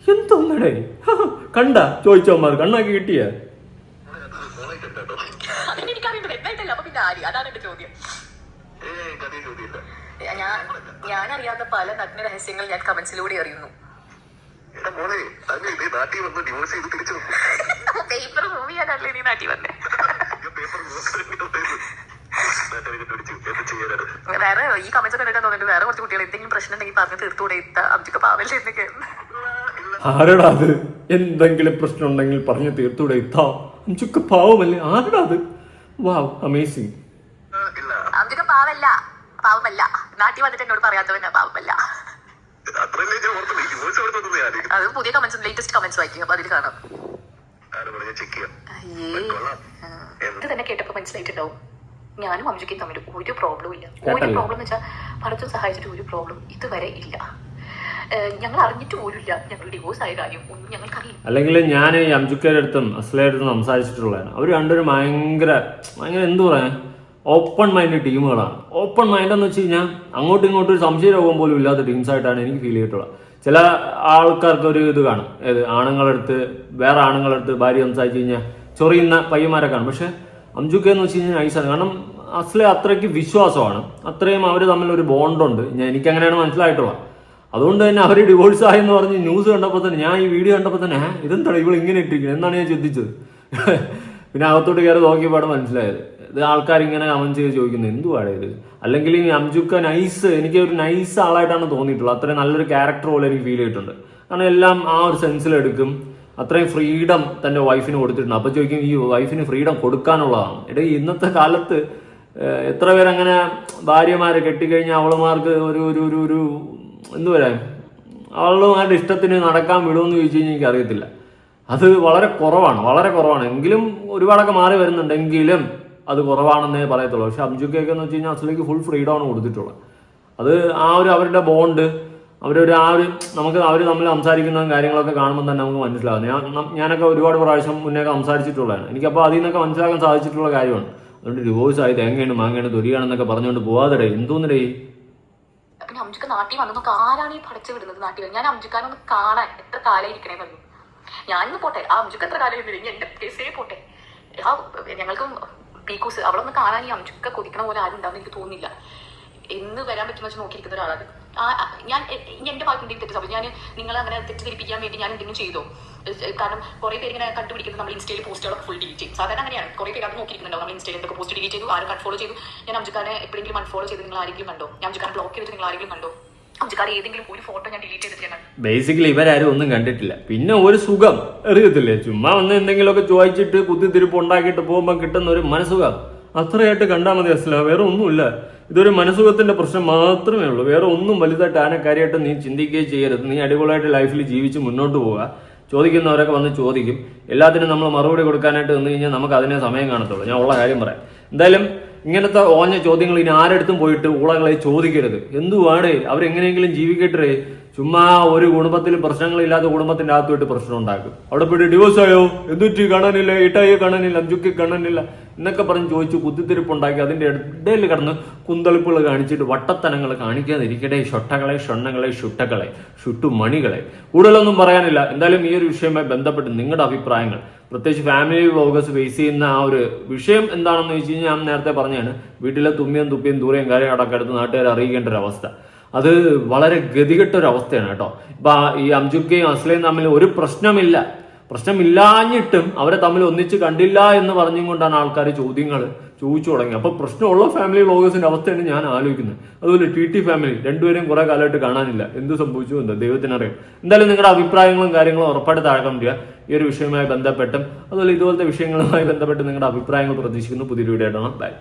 എന്തോന്നടേ? കണ്ട ചോദിച്ചോമാർ കണ്ണാക്കി കിട്ടിയ.
ഞാൻ ഞാൻ അറിയാത്ത പല നഗ്ന രഹസ്യങ്ങൾ ഞാൻ കമന്റ്സിലൂടെ അറിയുന്നു.
നാട്ടിൽ വന്ന് ഡിവോഴ്സ് ചെയ്ത് തിരിച്ചു.
പേപ്പർ മൂവ് ചെയ്യാനല്ലേ നീ നാട്ടി വന്നേ. വേറെ ഈ കമന്റ്സ് കണ്ടിട്ട് തോന്നിട്ട് വേറെ കുറച്ച് കുട്ടികൾ എന്തെങ്കിലും പ്രശ്നം ഉണ്ടെങ്കിൽ പറഞ്ഞ് തീർത്തുകൂടെ ഇത്ത അബ്ജുക്ക് പാവല്ലേ എന്നൊക്കെ.
ആരടാ അത്? എന്തെങ്കിലും പ്രശ്നം ഉണ്ടെങ്കിൽ പറഞ്ഞ് തീർത്തൂടെ ഇത്താ. അഞ്ചുക്ക് പാവമല്ലേ? ആരടാ അത്? വാവ് അമേസിങ്
അഞ്ചുക്ക് പാവല്ല. പാവമല്ല. നാട്ടിൽ വന്നിട്ട് എന്നോട് പറയാത്തവനാ പാവമല്ല. അത് പുതിയ കമന്റ്സ് ലേറ്റസ്റ്റ് കമന്റ്സ് വായിക്കും. അപ്പൊ അതിൽ കാണാം.
ചെക്ക് ചെയ്യാം
ഇത് തന്നെ കേട്ടപ്പോ മനസ്സിലായിട്ടുണ്ടാവും. ഞാനും അംജുക്കും തമ്മിൽ ഒരു പ്രോബ്ലം ഇല്ല. ഒരു. പ്രോബ്ലം എന്ന് വെച്ചാൽ പലതും സഹായിച്ചിട്ട് ഒരു പ്രോബ്ലം ഇതുവരെ ഇല്ല. ഞങ്ങൾ അറിഞ്ഞിട്ട് പോലുമില്ല ഞങ്ങൾ ഡിവോഴ്സ് ആയ കാര്യം. ഒന്നും ഞങ്ങൾക്കറിയില്ല.
അല്ലെങ്കിൽ ഞാൻ ഈ അംജുക്കയുടെ അടുത്തും അസ്ലയുടെ അടുത്തും സംസാരിച്ചിട്ടുള്ളതാണ്. അവർ രണ്ടുപേരും ഭയങ്കര ഭയങ്കര എന്ത് പറയാൻ ഓപ്പൺ മൈൻഡ് ടീമുകളാണ്. ഓപ്പൺ മൈൻഡ് എന്ന് വെച്ച് കഴിഞ്ഞാൽ അങ്ങോട്ടും ഇങ്ങോട്ടും ഒരു സംശയരോഗം പോലും ഇല്ലാത്ത ടീംസ് ആയിട്ടാണ് എനിക്ക് ഫീൽ ചെയ്തിട്ടുള്ളത്. ചില ആൾക്കാർക്ക് ഒരു ഇത് കാണും. ഏത് ആണുങ്ങളെടുത്ത് വേറെ ആണുങ്ങളെടുത്ത് ഭാര്യ സംസാരിച്ച് കഴിഞ്ഞാൽ ചൊറിയുന്ന പയ്യന്മാരെ കാണും. പക്ഷെ അംജുക്ക എന്ന് വെച്ച് കഴിഞ്ഞാൽ നൈസാണ് കാരണം അസ്ലെ അത്രയ്ക്ക് വിശ്വാസമാണ്. അത്രയും അവർ തമ്മിൽ ഒരു ബോണ്ടുണ്ട് ഞാൻ എനിക്ക് അങ്ങനെയാണ് മനസ്സിലായിട്ടുള്ളത്. അതുകൊണ്ട് തന്നെ അവർ ഡിവോഴ്സ് ആയെന്ന് പറഞ്ഞ് ന്യൂസ് കണ്ടപ്പോൾ തന്നെ ഞാൻ ഈ വീഡിയോ കണ്ടപ്പോൾ തന്നെ "ഏ, ഇതെന്താണ് ഇവൾ ഇങ്ങനെ ഇട്ടിരിക്കുന്നത് എന്നാണ് ഞാൻ ചിന്തിച്ചത്? പിന്നെ അകത്തോട്ട് കയറി നോക്കിയപ്പോൾ മനസ്സിലായത്. ഇങ്ങനെ കമന്റ് ചെയ്ത് ചോദിക്കുന്നത് എന്തുവാണ് ഇത്? അല്ലെങ്കിൽ അംജുക്ക നൈസ് എനിക്ക് ഒരു നൈസ് ആളായിട്ടാണ് തോന്നിയിട്ടുള്ളത്. അത്രയും നല്ലൊരു ക്യാരക്ടർ പോലെ എനിക്ക് ഫീൽ ചെയ്തിട്ടുണ്ട്. കാരണം എല്ലാം ആ ഒരു സെൻസിലെടുക്കും അത്രയും ഫ്രീഡം തന്റെ വൈഫിന് കൊടുത്തിട്ടുണ്ട്. അപ്പോൾ ചോദിക്കും ഈ വൈഫിന് ഫ്രീഡം കൊടുക്കാനുള്ളതാണ്? ഇടയിൽ ഇന്നത്തെ കാലത്ത് എത്ര പേരങ്ങനെ ഭാര്യമാരെ കെട്ടിക്കഴിഞ്ഞാൽ അവളുമാർക്ക് ഒരു ഒരു ഒരു ഒരു എന്തു പറയാൻ അവളുമാരുടെ ഇഷ്ടത്തിന് നടക്കാൻ വിടുമെന്ന് ചോദിച്ചു കഴിഞ്ഞാൽ എനിക്ക് അറിയത്തില്ല അത് വളരെ കുറവാണ് വളരെ കുറവാണ്. എങ്കിലും ഒരുപാടൊക്കെ മാറി വരുന്നുണ്ടെങ്കിലും അത് കുറവാണെന്നേ പറയത്തുള്ളൂ. പക്ഷെ അംജുക്കൊക്കെ എന്ന് വെച്ച് കഴിഞ്ഞാൽ അസലേക്ക് ഫുൾ ഫ്രീഡം ആണ് കൊടുത്തിട്ടുള്ളത്. അത് ആ ഒരു അവരുടെ ബോണ്ട് അവരൊരു ആ ഒരു നമുക്ക് അവർ തമ്മിൽ സംസാരിക്കുന്ന കാര്യങ്ങളൊക്കെ കാണുമ്പോൾ തന്നെ നമുക്ക് മനസ്സിലാവും ഞാൻ ഞാനൊക്കെ ഒരുപാട് പ്രാവശ്യം മുന്നേ സംസാരിച്ചിട്ടുള്ളതാണ്. എനിക്കപ്പോൾ അതിൽ നിന്നൊക്കെ മനസ്സിലാക്കാൻ സാധിച്ചിട്ടുള്ള കാര്യമാണ്. അതുകൊണ്ട് ഡിവോഴ്സ് ആയി തേങ്ങയാണ് മാങ്ങയാണ് തൊലിയാണെന്നൊക്കെ പറഞ്ഞുകൊണ്ട് പോവാതെടേ എന്തോന്നിടേ?
പിന്നെ അംജുക്ക നാട്ടിൽ വന്നതൊക്കെ ആരാണ് ഈ പഠിച്ചു വിടുന്നത് നാട്ടിൽ? ഞാൻ അംജുക്കാനൊന്ന് കാണാൻ എത്ര കാലം പറഞ്ഞു. ഞാനിന്ന് പോട്ടെ. ആ അംജുക്ക എത്ര കാലം ഇരുന്നില്ല എന്റെ കേസേ പോട്ടെ. ആ ഞങ്ങൾക്ക് പീക്കൂസ് അവളൊന്ന് കാണാൻ ഈ അംജുക്ക കൊതിക്കണ പോലെ ആരും ഉണ്ടാവും എനിക്ക് തോന്നുന്നില്ല. എന്ന് വരാൻ പറ്റുന്ന വെച്ച് നോക്കിയിരിക്കുന്ന ഒരാളാണ് ഞാൻ എന്റെ ഭാഗത്ത് എന്തെങ്കിലും തെറ്റ് സംഭവിച്ചു. ഞാൻ നിങ്ങൾ അങ്ങനെ തെറ്റിദ്ധരിപ്പിക്കാൻ വേണ്ടി ഞാൻ എന്തെങ്കിലും ചെയ്തോ? കാരണം കുറെ പേര് ഇങ്ങനെ കണ്ടുപിടിക്കുന്നത് നമ്മൾ ഇൻസ്റ്റയിൽ പോസ്റ്റുകളൊക്കെ ഫുൾ ഡിലീറ്റ് ചെയ്യും. സാധാരണ അങ്ങനെയാണ്. കുറെ പേര് അത് നോക്കിയിരിക്കുന്നുണ്ടോ നമ്മൾ ഇൻസ്റ്റയിൽ എന്തൊക്കെ പോസ്റ്റ് ഡിലീറ്റ് ചെയ്തു ആരും കൺഫോളോ ചെയ്തു. ഞാൻ അംജുക്കാനെ എപ്പോഴെങ്കിലും അൺഫോളോ ചെയ്ത് നിങ്ങൾ ആരെങ്കിലും കണ്ടോ? ഞാൻ അംജുക്കാനെ ബ്ലോക്ക് ചെയ്തിട്ട് നിങ്ങൾ ആരെങ്കിലും കണ്ടോ?
ബേസിക്കലി ഇവരാരും ഒന്നും കണ്ടിട്ടില്ല. പിന്നെ ഒരു സുഖം. അറിയത്തില്ലേ? ചുമ്മാ വന്ന് എന്തെങ്കിലുമൊക്കെ ചോദിച്ചിട്ട് കുത്തിത്തിരിപ്പ് ഉണ്ടാക്കിയിട്ട് പോകുമ്പോൾ കിട്ടുന്ന ഒരു മനസ്സുഖം. അത്രയായിട്ട് കണ്ടാൽ മതി അസല. വേറെ ഒന്നുമില്ല. ഇതൊരു മനസ്സുഖത്തിന്റെ പ്രശ്നം മാത്രമേ ഉള്ളൂ. വേറെ ഒന്നും വലുതായിട്ട് ആനക്കാരിയായിട്ട് നീ ചിന്തിക്കുകയും ചെയ്യരുത്. നീ അടിപൊളിയായിട്ട് ലൈഫിൽ ജീവിച്ച് മുന്നോട്ട് പോവുക. ചോദിക്കുന്നവരൊക്കെ വന്ന് ചോദിക്കും. എല്ലാത്തിനും നമ്മൾ മറുപടി കൊടുക്കാനായിട്ട് നിന്ന് കഴിഞ്ഞാൽ നമുക്ക് അതിനെ സമയം കാണത്തുള്ളൂ. ഞാൻ ഉള്ള കാര്യം പറയാം. എന്തായാലും ഇങ്ങനത്തെ ഓഞ്ഞ ചോദ്യങ്ങൾ ഇനി ആരെടുത്തും പോയിട്ട് ഊളകളെ ചോദിക്കരുത്. എന്തുവാണ്? അവരെങ്ങനെയെങ്കിലും ജീവിക്കട്ടെ. ചുമ്മാ ഒരു കുടുംബത്തിൽ പ്രശ്നങ്ങളില്ലാത്ത കുടുംബത്തിന്റെ അകത്തോട്ട് പ്രശ്നം ഉണ്ടാക്കും. അവിടെ പോയിട്ട് ഡിവോഴ്സ് ആയോ? എന്തുറ്റി കാണാനില്ല ഇട്ടായോ കാണാനില്ല അഞ്ചുക്കി കാണാനില്ല എന്നൊക്കെ പറഞ്ഞ് ചോദിച്ചു കുത്തിത്തിരിപ്പുണ്ടാക്കി അതിന്റെ ഇടയിൽ കടന്ന് കുന്തളിപ്പുകൾ കാണിച്ചിട്ട് വട്ടത്തനങ്ങൾ കാണിക്കാതിരിക്കട്ടെ. ഷൊട്ടകളെ ഷൊണ്ണങ്ങളെ ഷുട്ടകളെ ഷുട്ടുമണികളെ കൂടുതലൊന്നും പറയാനില്ല. എന്തായാലും ഈ ഒരു വിഷയവുമായി ബന്ധപ്പെട്ട് നിങ്ങളുടെ അഭിപ്രായങ്ങൾ പ്രത്യേകിച്ച് ഫാമിലി വ്ളോഗേഴ്സ് ഫേസ് ചെയ്യുന്ന ആ ഒരു വിഷയം എന്താണെന്ന് വെച്ച് കഴിഞ്ഞാൽ ഞാൻ നേരത്തെ പറഞ്ഞാണ് വീട്ടിലെ തുമ്മിയും തുപ്പിയും ദൂരെയും കാര്യങ്ങളൊക്കെ അടുത്ത് നാട്ടുകാരെ അറിയിക്കേണ്ട ഒരു അവസ്ഥ. അത് വളരെ ഗതികെട്ട ഒരു അവസ്ഥയാണ് കേട്ടോ. ഇപ്പൊ ഈ അംജുക്കയും അസ്ലയും തമ്മിൽ ഒരു പ്രശ്നമില്ല. പ്രശ്നമില്ലാഞ്ഞിട്ടും അവരെ തമ്മിൽ ഒന്നിച്ച് കണ്ടില്ല എന്ന് പറഞ്ഞും കൊണ്ടാണ് ആൾക്കാർ ചോദ്യങ്ങൾ ചോദിച്ചു തുടങ്ങി അപ്പൊ പ്രശ്നമുള്ള ഫാമിലി വ്ളോഗേഴ്സിന്റെ അവസ്ഥയാണ് ഞാൻ ആലോചിക്കുന്നത്. അതുപോലെ ടി ടി ഫാമിലി രണ്ടുപേരും കുറെ കാലമായിട്ട് കാണാനില്ല. എന്ത് സംഭവിച്ചു? എന്താ? ദൈവത്തിനറിയാം. എന്തായാലും നിങ്ങളുടെ അഭിപ്രായങ്ങളും കാര്യങ്ങളും ഉറപ്പായിട്ട് താഴെ കമന്റ് ചെയ്യുക. ഈ ഒരു വിഷയവുമായി ബന്ധപ്പെട്ടും അതുപോലെ ഇതുപോലത്തെ വിഷയങ്ങളുമായി ബന്ധപ്പെട്ട് നിങ്ങളുടെ അഭിപ്രായങ്ങൾ പ്രതീക്ഷിക്കുന്നു. പുതിയൊരു വീഡിയോ ആയിട്ടാണ് ബൈ